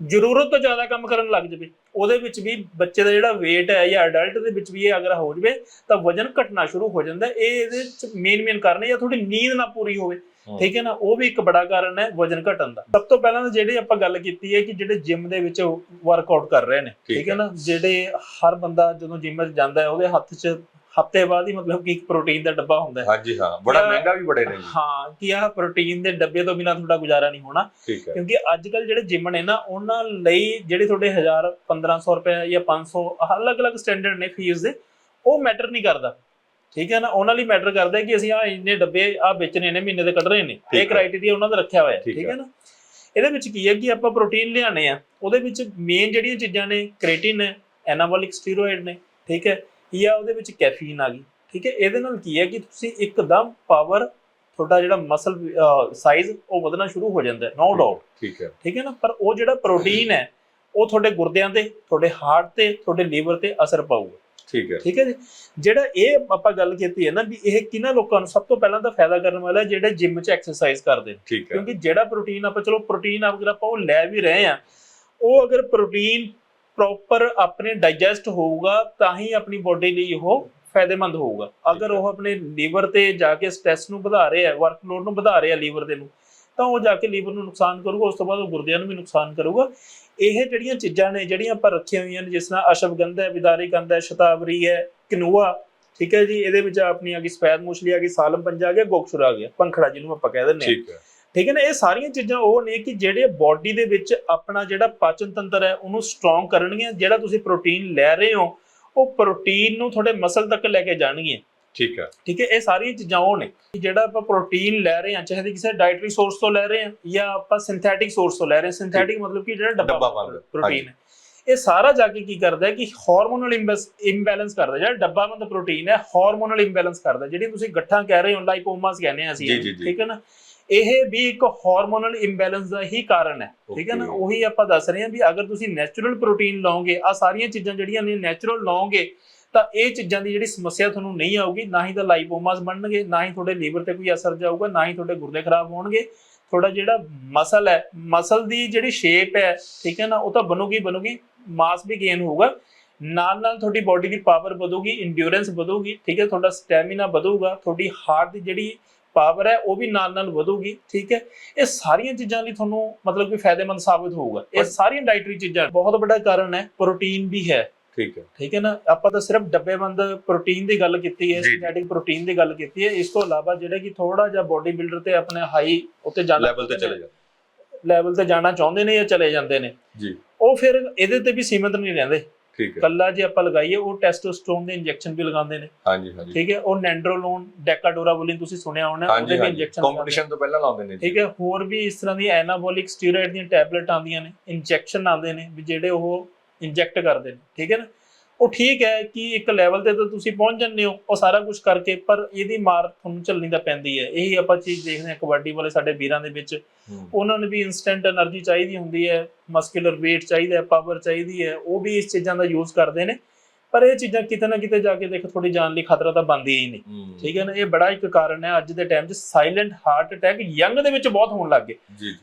ਜ਼ਰੂਰਤ ਤੋਂ ਜ਼ਿਆਦਾ ਕੰਮ ਕਰਨ ਲੱਗ ਜਾਵੇ ਉਹਦੇ ਵਿੱਚ ਵੀ ਬੱਚੇ ਦਾ ਜਿਹੜਾ weight ਹੈ ਜਾਂ ਅਡਲਟ ਦੇ ਵਿੱਚ ਵੀ ਇਹ ਅਗਰ ਹੋ ਜਾਵੇ ਤਾਂ ਵਜਨ ਘਟਣਾ ਸ਼ੁਰੂ ਹੋ ਜਾਂਦਾ। ਇਹ ਇਹਦੇ ਚ ਮੇਨ ਮੇਨ ਕਾਰਨ ਹੈ ਜਾਂ ਤੁਹਾਡੀ ਨੀਂਦ ਨਾ ਪੂਰੀ ਹੋਵੇ। ਠੀਕ ਹੈ ਨਾ ਉਹ ਵੀ ਇੱਕ ਬੜਾ ਕਾਰਨ ਹੈ ਵਜਨ ਘਟਣ ਦਾ ਸਭ ਤੋਂ ਪਹਿਲਾਂ ਤਾਂ ਜਿਹੜੇ ਆਪਾਂ ਗੱਲ ਕੀਤੀ ਹੈ ਕਿ ਜਿਹੜੇ ਜਿਮ ਦੇ ਵਿੱਚ ਵਰਕਆਊਟ ਕਰ ਰਹੇ ਨੇ ਠੀਕ ਹੈ। ਨਾ ਜਿਹੜੇ ਹਰ ਬੰਦਾ ਜਦੋਂ ਜਿਮ 'ਚ ਜਾਂਦਾ ਹੈ ਉਹਦੇ ਹੱਥ 'ਚ ਹਫ਼ਤੇ ਬਾਅਦ ਹੀ ਮਤਲਬ ਕਿ ਇੱਕ ਪ੍ਰੋਟੀਨ ਦਾ ਡੱਬਾ ਹੁੰਦਾ ਹੈ। ਹਾਂਜੀ ਹਾਂ ਬੜਾ ਮਹਿੰਗਾ ਵੀ ਬੜੇ ਨੇ ਹਾਂ ਕਿ ਆਹ ਪ੍ਰੋਟੀਨ ਦੇ ਡੱਬੇ ਤੋਂ ਬਿਨਾਂ ਤੁਹਾਡਾ ਗੁਜ਼ਾਰਾ ਨਹੀਂ ਹੋਣਾ। ਕਿਉਂਕਿ ਅੱਜ ਕੱਲ ਜਿਹੜੇ ਜਿਮ ਨੇ ਨਾ ਉਹਨਾਂ ਲਈ ਜਿਹੜੇ ਤੁਹਾਡੇ 1000 1500 ਰੁਪਏ ਜਾਂ 500 ਅਲੱਗ-ਅਲੱਗ ਸਟੈਂਡਰਡ ਨੇ ਫੀਸ ਦੇ ਉਹ ਮੈਟਰ ਨਹੀਂ ਕਰਦਾ। ਠੀਕ ਹੈ ਨਾ? ਉਹਨਾਂ ਲਈ ਮੈਟਰ ਕਰਦਾ ਹੈ ਕਿ ਅਸੀਂ ਆ ਇੰਨੇ ਡੱਬੇ ਆ ਵੇਚਣੇ ਨੇ ਮਹੀਨੇ ਦੇ ਕੱਢ ਰਹੇ ਨੇ ਇਹ। ਕ੍ਰਾਈਟੇਰੀਆ ਉਹਨਾਂ ਦਾ ਰੱਖਿਆ ਹੋਇਆ ਠੀਕ ਹੈ। ਹੈ ਨਾ? ਇਹਦੇ ਵਿੱਚ ਕੀ ਹੈ ਕਿ ਆਪਾਂ ਪ੍ਰੋਟੀਨ ਲਿਆਣੇ ਆ ਉਹਦੇ ਵਿੱਚ ਮੇਨ ਜਿਹੜੀਆਂ ਚੀਜ਼ਾਂ ਨੇ ਕ੍ਰੇਟਿਨ ਹੈ ਐਨਾਬੋਲਿਕ ਸਟੀਰੋਇਡ ਨੇ। ਠੀਕ ਹੈ? ਜਾਂ ਉਹਦੇ ਵਿੱਚ ਕੈਫੀਨ ਆ ਗਈ ਠੀਕ ਹੈ? ਇਹਦੇ ਨਾਲ ਕੀ ਹੈ ਕਿ ਤੁਸੀਂ ਇੱਕਦਮ ਪਾਵਰ ਤੁਹਾਡਾ ਜਿਹੜਾ ਮਸਲ ਸਾਈਜ਼ ਉਹ ਵਧਣਾ ਸ਼ੁਰੂ ਹੋ ਜਾਂਦਾ ਹੈ ਨੋ ਡਾਊਟ ਠੀਕ ਹੈ। ਠੀਕ ਹੈ ਨਾ? ਪਰ ਉਹ ਜਿਹੜਾ ਪ੍ਰੋਟੀਨ ਹੈ ਉਹ ਤੁਹਾਡੇ ਗੁਰਦਿਆਂ ਤੇ ਤੁਹਾਡੇ ਹਾਰਟ ਤੇ ਤੁਹਾਡੇ ਲੀਵਰ ਤੇ ਅਸਰ ਪਾਊਗਾ। ਠੀਕ ਹੈ। ਠੀਕ ਹੈ ਜੀ? ਜਿਹੜਾ ਇਹ ਆਪਾਂ ਗੱਲ ਕੀਤੀ ਹੈ ਨਾ ਵੀ ਇਹ ਕਿਹਨਾਂ ਲੋਕਾਂ ਨੂੰ ਸਭ ਤੋਂ ਪਹਿਲਾਂ ਤਾਂ ਫਾਇਦਾ ਕਰਨ ਵਾਲਾ ਜਿਹੜੇ ਜਿਮ 'ਚ ਐਕਸਰਸਾਈਜ਼ ਕਰਦੇ ਨੇ। ਕਿਉਂਕਿ ਜਿਹੜਾ ਪ੍ਰੋਟੀਨ ਆਪਾਂ ਚਲੋ ਪ੍ਰੋਟੀਨ ਆਪਾਂ ਉਹ ਲੈ ਵੀ ਰਹੇ ਆ ਉਹ ਅਗਰ ਪ੍ਰੋਟੀਨ ਪ੍ਰੋਪਰ ਆਪਣੇ ਡਾਈਜੈਸਟ ਹੋਊਗਾ, ਤਾਂ ਹੀ ਆਪਣੀ ਬੋਡੀ ਲਈ ਉਹ ਫਾਇਦੇਮੰਦ ਹੋਊਗਾ। ਅਗਰ ਉਹ ਆਪਣੇ ਲੀਵਰ ਤੇ ਜਾ ਕੇ ਸਟ੍ਰੈਸ ਨੂੰ ਵਧਾ ਰਿਹਾ ਹੈ ਵਰਕਲੋਡ ਨੂੰ ਵਧਾ ਰਿਹਾ ਲੀਵਰ ਦੇ ਨੂੰ, ਤਾਂ ਉਹ ਜਾ ਕੇ ਲੀਵਰ ਨੂੰ ਨੁਕਸਾਨ ਕਰੂਗਾ, ਉਸ ਤੋਂ ਬਾਅਦ ਉਹ ਗੁਰਦਿਆਂ ਨੂੰ ਵੀ ਨੁਕਸਾਨ ਕਰੂਗਾ। ਇਹ ਜਿਹੜੀਆਂ ਚੀਜ਼ਾਂ ਨੇ, ਜਿਹੜੀਆਂ ਆਪਾਂ ਰੱਖੀਆਂ ਹੋਈਆਂ ਨੇ, ਜਿਸ ਤਰ੍ਹਾਂ ਅਸ਼ਵਗੰਧ ਹੈ ਵਿਦਾਰੀ ਕੰਦ ਹੈ, ਸ਼ਤਾਵਰੀ ਹੈ, ਕਿਨੂਆ, ਠੀਕ ਹੈ ਜੀ, ਇਹਦੇ ਵਿੱਚ ਆਪਣੀ ਆ ਗਈ ਸਫੈਦ ਮੂਛਲੀ ਆ ਗਈ, ਸਾਲਮ ਪੰਜਾ ਆ ਗਿਆ, ਗੋਕਸ਼ੁਰਾ ਆ ਗਿਆ, ਪੰਖੜਾ ਜਿਹਨੂੰ ਆਪਾਂ ਕਹਿ ਦਿੰਦੇ ਹਾਂ। ਠੀਕ ਹੈ। ਠੀਕ ਹੈ ਨਾ ਇਹ ਸਾਰੀਆਂ ਚੀਜ਼ਾਂ ਉਹ ਨੇ ਕਿ ਜਿਹੜੇ ਬਾਡੀ ਦੇ ਵਿੱਚ ਆਪਣਾ ਜਿਹੜਾ ਪਾਚਨ ਤੰਤਰ ਹੈ ਉਹਨੂੰ ਸਟਰੋਂਗ ਕਰਨਗੀਆਂ ਜਿਹੜਾ ਤੁਸੀਂ ਪ੍ਰੋਟੀਨ ਲੈ ਰਹੇ ਹੋ ਉਹ ਪ੍ਰੋਟੀਨ ਨੂੰ ਤੁਹਾਡੇ ਮਸਲ ਤੱਕ ਲੈ ਕੇ ਜਾਣਗੀਆਂ। ਠੀਕ ਹੈ। ਠੀਕ ਹੈ ਇਹ ਸਾਰੀਆਂ ਚੀਜ਼ਾਂ ਉਹ ਨੇ ਜਿਹੜਾ ਆਪਾਂ ਪ੍ਰੋਟੀਨ ਲੈ ਰਹੇ ਹਾਂ ਚਾਹੇ ਕਿਸੇ ਡਾਈਟਰੀ ਸੋਰਸ ਤੋਂ ਲੈ ਰਹੇ ਹਾਂ ਜਾਂ ਆਪਾਂ ਸਿੰਥੈਟਿਕ ਸੋਰਸ ਤੋਂ ਲੈ ਰਹੇ ਹਾਂ। ਸਿੰਥੈਟਿਕ ਮਤਲਬ ਕਿ ਜਿਹੜਾ ਡੱਬਾ ਡੱਬਾ ਬੰਦ, ਪ੍ਰੋਟੀਨ ਹੈ। ਇਹ ਸਾਰਾ ਜਾ ਕੇ ਕੀ ਕਰਦਾ ਹੈ ਕਿ ਹਾਰਮੋਨਲ ਇੰਬੈਲੈਂਸ ਕਰਦਾ ਜਿਹੜਾ ਡੱਬਾਬੰਦ ਪ੍ਰੋਟੀਨ ਹੈ ਹਾਰਮੋਨਲ ਇੰਬੈਲੈਂਸ ਕਰਦਾ ਜਿਹੜੀ ਤੁਸੀਂ ਗੱਠਾਂ ਕਹਿ ਰਹੇ ਹੋ ਲਾਈਪੋਮਾਸ ਕਹਿੰਦੇ ਆ ਅਸੀਂ। ਠੀਕ ਹੈ ਨਾ? ਇਹ ਵੀ ਇੱਕ ਹਾਰਮੋਨਲ ਇੰਬੈਲੈਂਸ ਦਾ ਹੀ ਕਾਰਨ ਹੈ। ਠੀਕ ਹੈ ਨਾ. ਉਹੀ ਆਪਾਂ ਦੱਸ ਰਹੇ ਹਾਂ ਵੀ ਅਗਰ ਤੁਸੀਂ ਨੈਚੁਰਲ ਪ੍ਰੋਟੀਨ ਲਓਗੇ ਆ ਸਾਰੀਆਂ ਚੀਜ਼ਾਂ ਜਿਹੜੀਆਂ ਨੇ ਨੈਚੁਰਲ ਲਓਗੇ ਤਾਂ ਇਹ ਚੀਜ਼ਾਂ ਦੀ ਜਿਹੜੀ ਸਮੱਸਿਆ ਤੁਹਾਨੂੰ ਨਹੀਂ ਆਊਗੀ ਨਾ ਹੀ ਤਾਂ ਲਾਈਪੋਮਾਸ ਬਣਨਗੇ ਨਾ ਹੀ ਤੁਹਾਡੇ ਲੀਵਰ ਤੇ ਕੋਈ ਅਸਰ ਜਾਊਗਾ ਨਾ ਹੀ ਤੁਹਾਡੇ ਗੁਰਦੇ ਖਰਾਬ ਹੋਣਗੇ। ਤੁਹਾਡਾ ਜਿਹੜਾ ਮਸਲ ਹੈ ਮਸਲ ਦੀ ਜਿਹੜੀ ਸ਼ੇਪ ਹੈ ਠੀਕ ਹੈ ਨਾ ਉਹ ਤਾਂ ਬਣੂਗੀ ਬਣੂਗੀ ਮਾਸ ਵੀ ਗੇਨ ਹੋਊਗਾ। ਨਾਲ ਨਾਲ ਤੁਹਾਡੀ ਬਾਡੀ ਦੀ ਪਾਵਰ ਵਧੂਗੀ ਇੰਡਿਊਰੈਂਸ ਵਧੂਗੀ ਠੀਕ ਹੈ ਤੁਹਾਡਾ ਸਟੈਮਿਨਾ ਵਧੂਗਾ ਤੁਹਾਡੀ ਹਾਰਟ ਦੀ ਜਿਹੜੀ ਪਾਵਰ ਹੈ ਉਹ ਵੀ ਨਾਲ ਨਾਲ ਵਧੂਗੀ ਠੀਕ ਹੈ? ਇਹ ਸਾਰੀਆਂ ਚੀਜ਼ਾਂ ਲਈ ਤੁਹਾਨੂੰ ਮਤਲਬ ਕਿ ਫਾਇਦੇਮੰਦ ਸਾਬਿਤ ਹੋਊਗਾ। ਇਹ ਸਾਰੀਆਂ ਡਾਈਟਰੀ ਚੀਜ਼ਾਂ ਬਹੁਤ ਵੱਡਾ ਕਾਰਨ ਹੈ ਪ੍ਰੋਟੀਨ ਵੀ ਹੈ। ਠੀਕ ਹੈ। ਠੀਕ ਹੈ ਨਾ? ਆਪਾਂ ਤਾਂ ਸਿਰਫ ਡੱਬੇਬੰਦ ਪ੍ਰੋਟੀਨ ਦੀ ਗੱਲ ਕੀਤੀ ਹੈ। ਸਿੰਥੈਟਿਕ ਪ੍ਰੋਟੀਨ ਦੀ ਗੱਲ ਕੀਤੀ ਹੈ। ਇਸ ਤੋਂ ਇਲਾਵਾ ਜਿਹੜੇ ਕਿ ਥੋੜਾ ਜਿਹਾ ਬੋਡੀ ਬਿਲਡਰ ਤੇ ਆਪਣੇ ਹਾਈ ਉੱਤੇ ਜਾਣਾ ਲੈਵਲ ਤੇ ਚਲੇ ਜਾ ਲੈਵਲ ਤੇ ਜਾਣਾ ਚਾਹੁੰਦੇ ਨੇ ਜਾਂ ਚਲੇ ਜਾਂਦੇ ਨੇ। ਜੀ। ਉਹ ਫਿਰ ਇਹਦੇ ਤੇ ਵੀ ਸੀਮਿਤ ਨਹੀਂ ਰਹਿੰਦੇ। ਠੀਕ ਹੈ। ਕੱਲਾ ਜੇ ਆਪਾਂ ਲਗਾਈਏ ਉਹ ਟੈਸਟੋਸਟਰੋਨ ਦੇ ਇੰਜੈਕਸ਼ਨ ਵੀ ਲਗਾਉਂਦੇ ਨੇ। ਹਾਂਜੀ ਹਾਂਜੀ। ਠੀਕ ਹੈ ਉਹ ਨੈਂਡਰੋਲੋਨ ਡੈਕਾਡੋਰਾਬੁਲਿਨ ਤੁਸੀਂ ਸੁਣਿਆ ਹੋਣਾ ਉਹਦੇ ਵੀ ਇੰਜੈਕਸ਼ਨ ਕੰਪੀਟੀਸ਼ਨ ਤੋਂ ਪਹਿਲਾਂ ਲਾਉਂਦੇ ਨੇ ਠੀਕ ਹੈ ਹੋਰ ਵੀ ਇਸ ਤਰ੍ਹਾਂ ਦੀ ਐਨਾਬੋਲਿਕ ਸਟੀਰੋਇਡ ਦੀਆਂ ਟੈਬਲੇਟ ਆਉਂਦੀਆਂ ਨੇ ਇੰਜੈਕਸ਼ਨ ਆਉਂਦੇ ਨੇ ਵੀ ਜਿਹੜੇ ਉਹ ਇੰਜੈਕਟ ਕਰਦੇ ਨੇ। ਠੀਕ ਹੈ ਨਾ? ਉਹ ਠੀਕ ਹੈ ਕਿ ਇੱਕ ਲੈਵਲ ਤੇ ਤਾਂ ਤੁਸੀਂ ਪਹੁੰਚ ਜੰਨੇ ਹੋ ਉਹ ਸਾਰਾ ਕੁਝ ਕਰਕੇ ਪਰ ਇਹਦੀ ਮਾਰ ਤੁਹਾਨੂੰ ਝੱਲਣੀ ਤਾਂ ਪੈਂਦੀ ਹੈ। ਇਹੀ ਆਪਾਂ ਚੀਜ਼ ਦੇਖਦੇ ਹਾਂ ਕਬੱਡੀ ਵਾਲੇ ਸਾਡੇ ਵੀਰਾਂ ਦੇ ਵਿੱਚ। ਉਹਨਾਂ ਨੂੰ ਵੀ ਇਨਸਟੈਂਟ એનર્ਜੀ ਚਾਹੀਦੀ ਹੁੰਦੀ ਹੈ ਮਸਕੂਲਰ weight ਚਾਹੀਦਾ ਹੈ ਪਾਵਰ ਚਾਹੀਦੀ ਹੈ ਉਹ ਵੀ ਇਸ ਚੀਜ਼ਾਂ ਦਾ ਯੂਜ਼ ਕਰਦੇ ਨੇ। ਪਰ ਇਹ ਚੀਜ਼ਾਂ ਕਿਤੇ ਨਾ ਕਿਤੇ ਜਾ ਕੇ ਦੇਖ ਥੋੜੀ ਜਾਨ ਲਈ ਖਤਰਾ ਤਾਂ ਬਣਦੀ ਹੀ ਨਹੀਂ। ਠੀਕ ਹੈ ਨਾ? ਇਹ ਬੜਾ ਇੱਕ ਕਾਰਨ ਹੈ ਅੱਜ ਦੇ ਟਾਈਮ 'ਚ ਸਾਇਲੈਂਟ ਹਾਰਟ ਅਟੈਕ ਯੰਗ ਦੇ ਵਿੱਚ ਬਹੁਤ ਹੋਣ ਲੱਗ ਗਏ।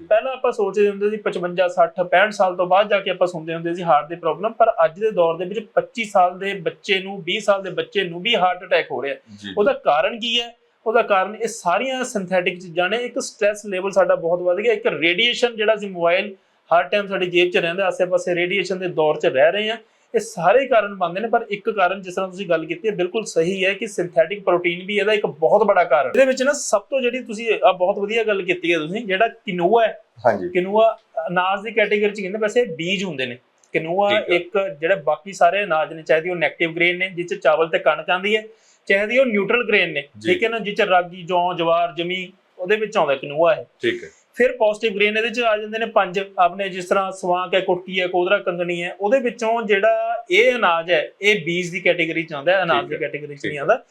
ਪਹਿਲਾਂ ਆਪਾਂ ਸੋਚਦੇ ਹੁੰਦੇ ਸੀ 55 60 65 ਸਾਲ ਤੋਂ ਬਾਅਦ ਜਾ ਕੇ ਆਪਾਂ ਸੁਣਦੇ ਹੁੰਦੇ ਸੀ ਹਾਰਟ ਦੀ ਪ੍ਰੋਬਲਮ ਪਰ ਅੱਜ ਦੇ ਦੌਰ ਦੇ ਵਿੱਚ 25 ਸਾਲ ਦੇ ਬੱਚੇ ਨੂੰ 20 ਸਾਲ ਦੇ ਬੱਚੇ ਨੂੰ ਵੀ ਹਾਰਟ ਅਟੈਕ ਹੋ ਰਿਹਾ। ਉਹਦਾ ਕਾਰਨ ਕੀ ਹੈ? ਉਹਦਾ ਕਾਰਨ ਇਹ ਸਾਰੀਆਂ ਸਿੰਥੈਟਿਕ ਚੀਜ਼ਾਂ ਨੇ। ਇੱਕ ਸਟ੍ਰੈਸ ਲੈਵਲ ਸਾਡਾ ਬਹੁਤ ਵੱਧ ਗਿਆ। ਇੱਕ ਰੇਡੀਏਸ਼ਨ ਜਿਹੜਾ ਸੀ ਮੋਬਾਈਲ ਹਰ ਟਾਈਮ ਸਾਡੀ ਜੇਬ 'ਚ ਰਹਿੰਦਾ ਆਸੇ-ਪਾਸੇ ਰੇਡੀਏਸ਼ਨ ਦੇ ਦੌਰ 'ਚ ਰਹਿ ਰਹੇ ਆ ਇਹ ਸਾਰੇ ਕਾਰਨ ਬਣਦੇ ਨੇ ਪਰ ਇੱਕ ਕਾਰਨ ਜਿਸ ਤਰ੍ਹਾਂ ਤੁਸੀਂ ਗੱਲ ਕੀਤੀ ਹੈ ਬਿਲਕੁਲ ਸਹੀ ਹੈ ਕਿ ਸਿੰਥੈਟਿਕ ਪ੍ਰੋਟੀਨ ਵੀ ਇਹਦਾ ਇੱਕ ਬਹੁਤ ਬੜਾ ਕਾਰਨ ਇਹਦੇ ਵਿੱਚ ਨਾ ਸਭ ਤੋਂ ਜਿਹੜੀ ਤੁਸੀਂ ਆ ਬਹੁਤ ਵਧੀਆ ਗੱਲ ਕੀਤੀ ਹੈ ਤੁਸੀਂ ਜਿਹੜਾ ਕਿਨੂਆ ਹੈ ਹਾਂਜੀ। ਕਿਨੂਆ ਅਨਾਜ ਦੀ ਕੈਟਾਗਰੀ ਚ ਕਹਿੰਦੇ ਵੈਸੇ ਬੀਜ ਹੁੰਦੇ ਨੇ। ਕਿਨੂਆ। ਇੱਕ ਜਿਹੜੇ ਬਾਕੀ ਸਾਰੇ ਅਨਾਜ ਨੇ ਚਾਹੇ ਉਹ ਨੈਗੇਟਿਵ ਗ੍ਰੇਨ ਨੇ ਜਿਸ ਚ ਚਾਵਲ ਤੇ ਕਣਕ ਆਉਂਦੀ ਹੈ ਚਾਹੇ ਉਹ ਨਿਊਟਰਲ ਗ੍ਰੇਨ ਨੇ। ਠੀਕ ਹੈ ਨਾ ਜਿਸ ਚ ਰਾਗੀ ਜੌਂ ਜਵਾਰ ਜਮੀ ਉਹਦੇ ਵਿੱਚ ਆਉਂਦਾ ਕਿਨੂਆ ਹੈ ਠੀਕ ਹੈ। ਫਿਰ ਪੋਜ਼ਿਟਿਵ ਗ੍ਰੇਨ ਇਹਦੇ ਚ ਆ ਜਾਂਦੇ ਨੇ ਪੰਜ ਆਪਣੇ ਜਿਸ ਤਰ੍ਹਾਂ ਸਵਾਂਕ ਹੈ ਕੁੱਟੀ ਹੈ ਕੋਦਰਾ ਕੰਗਣੀ ਹੈ ਉਹਦੇ ਵਿੱਚੋਂ ਜਿਹੜਾ ਇਹ ਅਨਾਜ ਹੈ ਇਹ ਬੀਜ ਦੀ ਕੈਟਾਗਰੀ ਚ ਆਉਂਦਾ ਹੈ ਅਨਾਜ ਦੀ ਕੈਟਾਗਰੀ ਚ ਨਹੀਂ। ਆਉਂਦਾ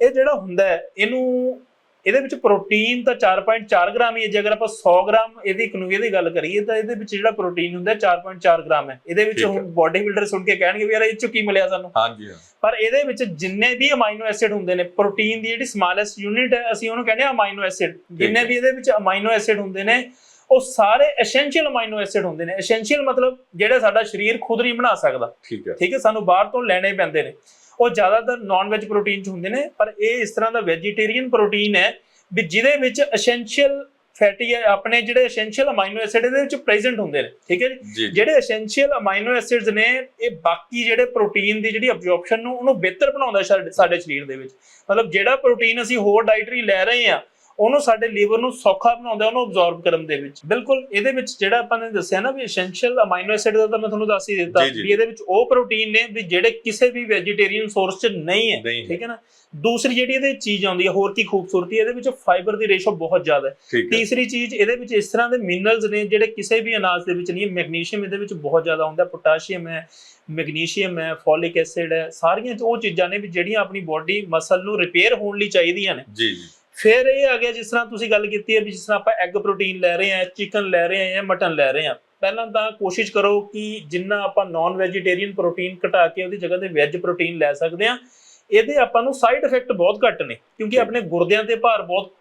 ਇਹ ਜਿਹੜਾ ਹੁੰਦਾ ਹੈ ਇਹਨੂੰ ਇਹਦੇ ਵਿੱਚ ਪ੍ਰੋਟੀਨ ਤਾਂ 4.4 ਗ੍ਰਾਮ ਹੀ ਹੈ ਜੇ ਅਗਰ ਆਪਾਂ 100 ਗ੍ਰਾਮ ਇਹਦੀ ਕਨੂਏ ਦੀ ਗੱਲ ਕਰੀਏ ਤਾਂ ਇਹਦੇ ਵਿੱਚ ਜਿਹੜਾ ਪ੍ਰੋਟੀਨ ਹੁੰਦਾ ਹੈ 4.4 ਗ੍ਰਾਮ ਹੈ। ਇਹਦੇ ਵਿੱਚ। ਬਾਡੀ ਬਿਲਡਰ ਸੁਣ ਕੇ ਕਹਿਣਗੇ ਵੀ ਯਾਰ ਇਹ ਚੋਂ ਕੀ ਮਿਲਿਆ ਸਾਨੂੰ? ਹਾਂਜੀ ਪਰ ਇਹਦੇ ਵਿੱਚ ਜਿੰਨੇ ਵੀ ਅਮਾਈਨੋ ਐਸਿਡ ਹੁੰਦੇ ਨੇ ਪ੍ਰੋਟੀਨ ਦੀ ਜਿਹੜੀ ਸਮਾਲੈਸਟ ਯੂਨਿਟ ਹੈ ਅਸੀਂ ਉਹਨੂੰ ਕਹਿੰਦੇ ਆ ਅਮਾਈਨੋ ਐਸਿਡ ਜਿੰਨੇ। ਵੀ ਇਹਦੇ ਵਿੱਚ ਅਮਾਈਨੋ ਐਸਿਡ ਹੁੰਦੇ ਨੇ ਉਹ ਸਾਰੇ ਐਸੈਂਸ਼ੀਅਲ ਅਮਾਈਨੋ ਐਸਿਡ ਹੁੰਦੇ ਨੇ। ਐਸੈਂਸ਼ੀਅਲ ਮਤਲਬ ਜਿਹੜਾ ਸਾਡਾ ਸਰੀਰ ਖੁਦ ਨਹੀਂ ਬਣਾ ਸਕਦਾ। ਠੀਕ ਹੈ। ਠੀਕ ਹੈ ਸਾਨੂੰ ਬਾਹਰ ਤੋਂ ਲੈਣੇ ਪੈਂਦੇ ਨੇ। ਉਹ ਜ਼ਿਆਦਾਤਰ ਨਾਨ ਵੈਜ ਪ੍ਰੋਟੀਨ ਚ ਹੁੰਦੇ ਨੇ ਪਰ ਇਹ ਇਸ ਤਰ੍ਹਾਂ ਦਾ ਵੈਜੀਟੇਰੀਅਨ ਪ੍ਰੋਟੀਨ ਹੈ ਵੀ ਜਿਹਦੇ ਵਿੱਚ ਐਸੈਂਸ਼ੀਅਲ ਫੈਟੀ ਆਪਣੇ ਜਿਹੜੇ ਐਸੈਂਸ਼ੀਅਲ ਅਮਾਈਨੋ ਐਸਿਡ ਇਹਦੇ ਵਿੱਚ ਪ੍ਰੈਜ਼ੈਂਟ ਹੁੰਦੇ ਨੇ ਠੀਕ ਹੈ ਜੀ? ਜਿਹੜੇ ਐਸੈਂਸ਼ੀਅਲ ਅਮਾਈਨੋ ਐਸਿਡਸ ਨੇ ਇਹ ਬਾਕੀ ਜਿਹੜੇ ਪ੍ਰੋਟੀਨ ਦੀ ਜਿਹੜੀ ਅਬਜ਼ੌਰਪਸ਼ਨ ਨੂੰ ਉਹਨੂੰ ਬਿਹਤਰ ਬਣਾਉਂਦਾ ਸਾਡੇ ਸਾਡੇ ਸਰੀਰ ਦੇ ਵਿੱਚ। ਮਤਲਬ ਜਿਹੜਾ ਪ੍ਰੋਟੀਨ ਅਸੀਂ ਹੋਰ ਡਾਈਟਰੀ ਲੈ ਰਹੇ ਆ ਉਹਨੂੰ ਸਾਡੇ ਲੀਵਰ ਨੂੰ ਸੌਖਾ ਬਣਾਉਂਦਾ ਉਹਨੂੰ ਅਬਜ਼ੌਰਬ ਕਰਨ ਦੇ ਵਿੱਚ। ਬਿਲਕੁਲ ਇਹਦੇ ਵਿੱਚ ਜਿਹੜਾ ਆਪਾਂ ਨੇ ਦੱਸਿਆ ਨਾ ਵੀ ਐਸੈਂਸ਼ੀਅਲ ਅਮਾਈਨੋ ਐਸਿਡ ਦਾ ਤਾਂ ਮੈਂ ਤੁਹਾਨੂੰ ਦੱਸ ਹੀ ਦਿੱਤਾ। ਵੀ ਇਹਦੇ ਵਿੱਚ ਉਹ ਪ੍ਰੋਟੀਨ ਨੇ ਵੀ ਜਿਹੜੇ ਕਿਸੇ ਵੀ ਵੈਜੀਟੇਰੀਅਨ ਸੋਰਸ 'ਚ ਨਹੀਂ ਹੈ। ਠੀਕ ਹੈ ਨਾ? ਦੂਸਰੀ ਜਿਹੜੀ ਇਹਦੇ ਚੀਜ਼ ਆਉਂਦੀ ਹੈ ਹੋਰ ਕੀ ਖੂਬਸੂਰਤੀ ਇਹਦੇ ਵਿੱਚ ਫਾਈਬਰ ਦੀ ਰੇਸ਼ੋ ਬਹੁਤ ਜ਼ਿਆਦਾ ਹੈ। ਤੀਸਰੀ ਚੀਜ਼ ਇਹਦੇ ਵਿੱਚ ਇਸ ਤਰ੍ਹਾਂ ਦੇ ਮਿਨਰਲਸ ਨੇ ਜਿਹੜੇ ਕਿਸੇ ਵੀ ਅਨਾਜ ਦੇ ਵਿੱਚ ਨਹੀਂ ਮੈਗਨੀਸ਼ੀਅਮ ਇਹਦੇ ਵਿੱਚ ਬਹੁਤ ਜ਼ਿਆਦਾ ਹੁੰਦਾ ਪੋਟਾਸ਼ੀਅਮ ਹੈ ਮੈਗਨੀਸ਼ੀਅਮ ਹੈ ਫੋਲਿਕ ਐਸਿਡ ਹੈ ਸਾਰੀਆਂ ਉਹ ਚੀਜ਼ਾਂ ਨੇ ਵੀ ਜਿਹੜੀਆਂ ਆਪਣੀ ਬਾਡੀ ਮਸਲ ਨੂੰ ਰਿਪੇਅਰ ਹੋਣ ਲਈ ਚਾਹੀਦੀਆਂ ਨੇ। ਜੀ ਜੀ। ਫਿਰ ਇਹ ਆ ਗਿਆ ਜਿਸ ਤਰ੍ਹਾਂ ਤੁਸੀਂ ਗੱਲ ਕੀਤੀ ਹੈ ਵੀ ਜਿਸ ਤਰ੍ਹਾਂ ਆਪਾਂ ਐਗ ਪ੍ਰੋਟੀਨ ਲੈ ਰਹੇ ਹਾਂ ਚਿਕਨ ਲੈ ਰਹੇ ਹਾਂ ਮਟਨ ਲੈ ਰਹੇ ਹਾਂ ਪਹਿਲਾਂ ਤਾਂ ਕੋਸ਼ਿਸ਼ ਕਰੋ ਕਿ ਜਿੰਨਾ ਆਪਾਂ ਨਾਨ ਵੈਜੀਟੇਰੀਅਨ ਪ੍ਰੋਟੀਨ ਘਟਾ ਕੇ ਉਹਦੀ ਜਗ੍ਹਾ ਤੇ ਵੈਜ ਪ੍ਰੋਟੀਨ ਲੈ ਸਕਦੇ ਹਾਂ। ਇਹਦੇ ਆਪਾਂ ਨੂੰ ਸਾਈਡ ਇਫੈਕਟ ਬਹੁਤ ਘੱਟ ਨੇ ਕਿਉਂਕਿ ਆਪਣੇ ਗੁਰਦਿਆਂ ਤੇ ਭਾਰ ਬਹੁਤ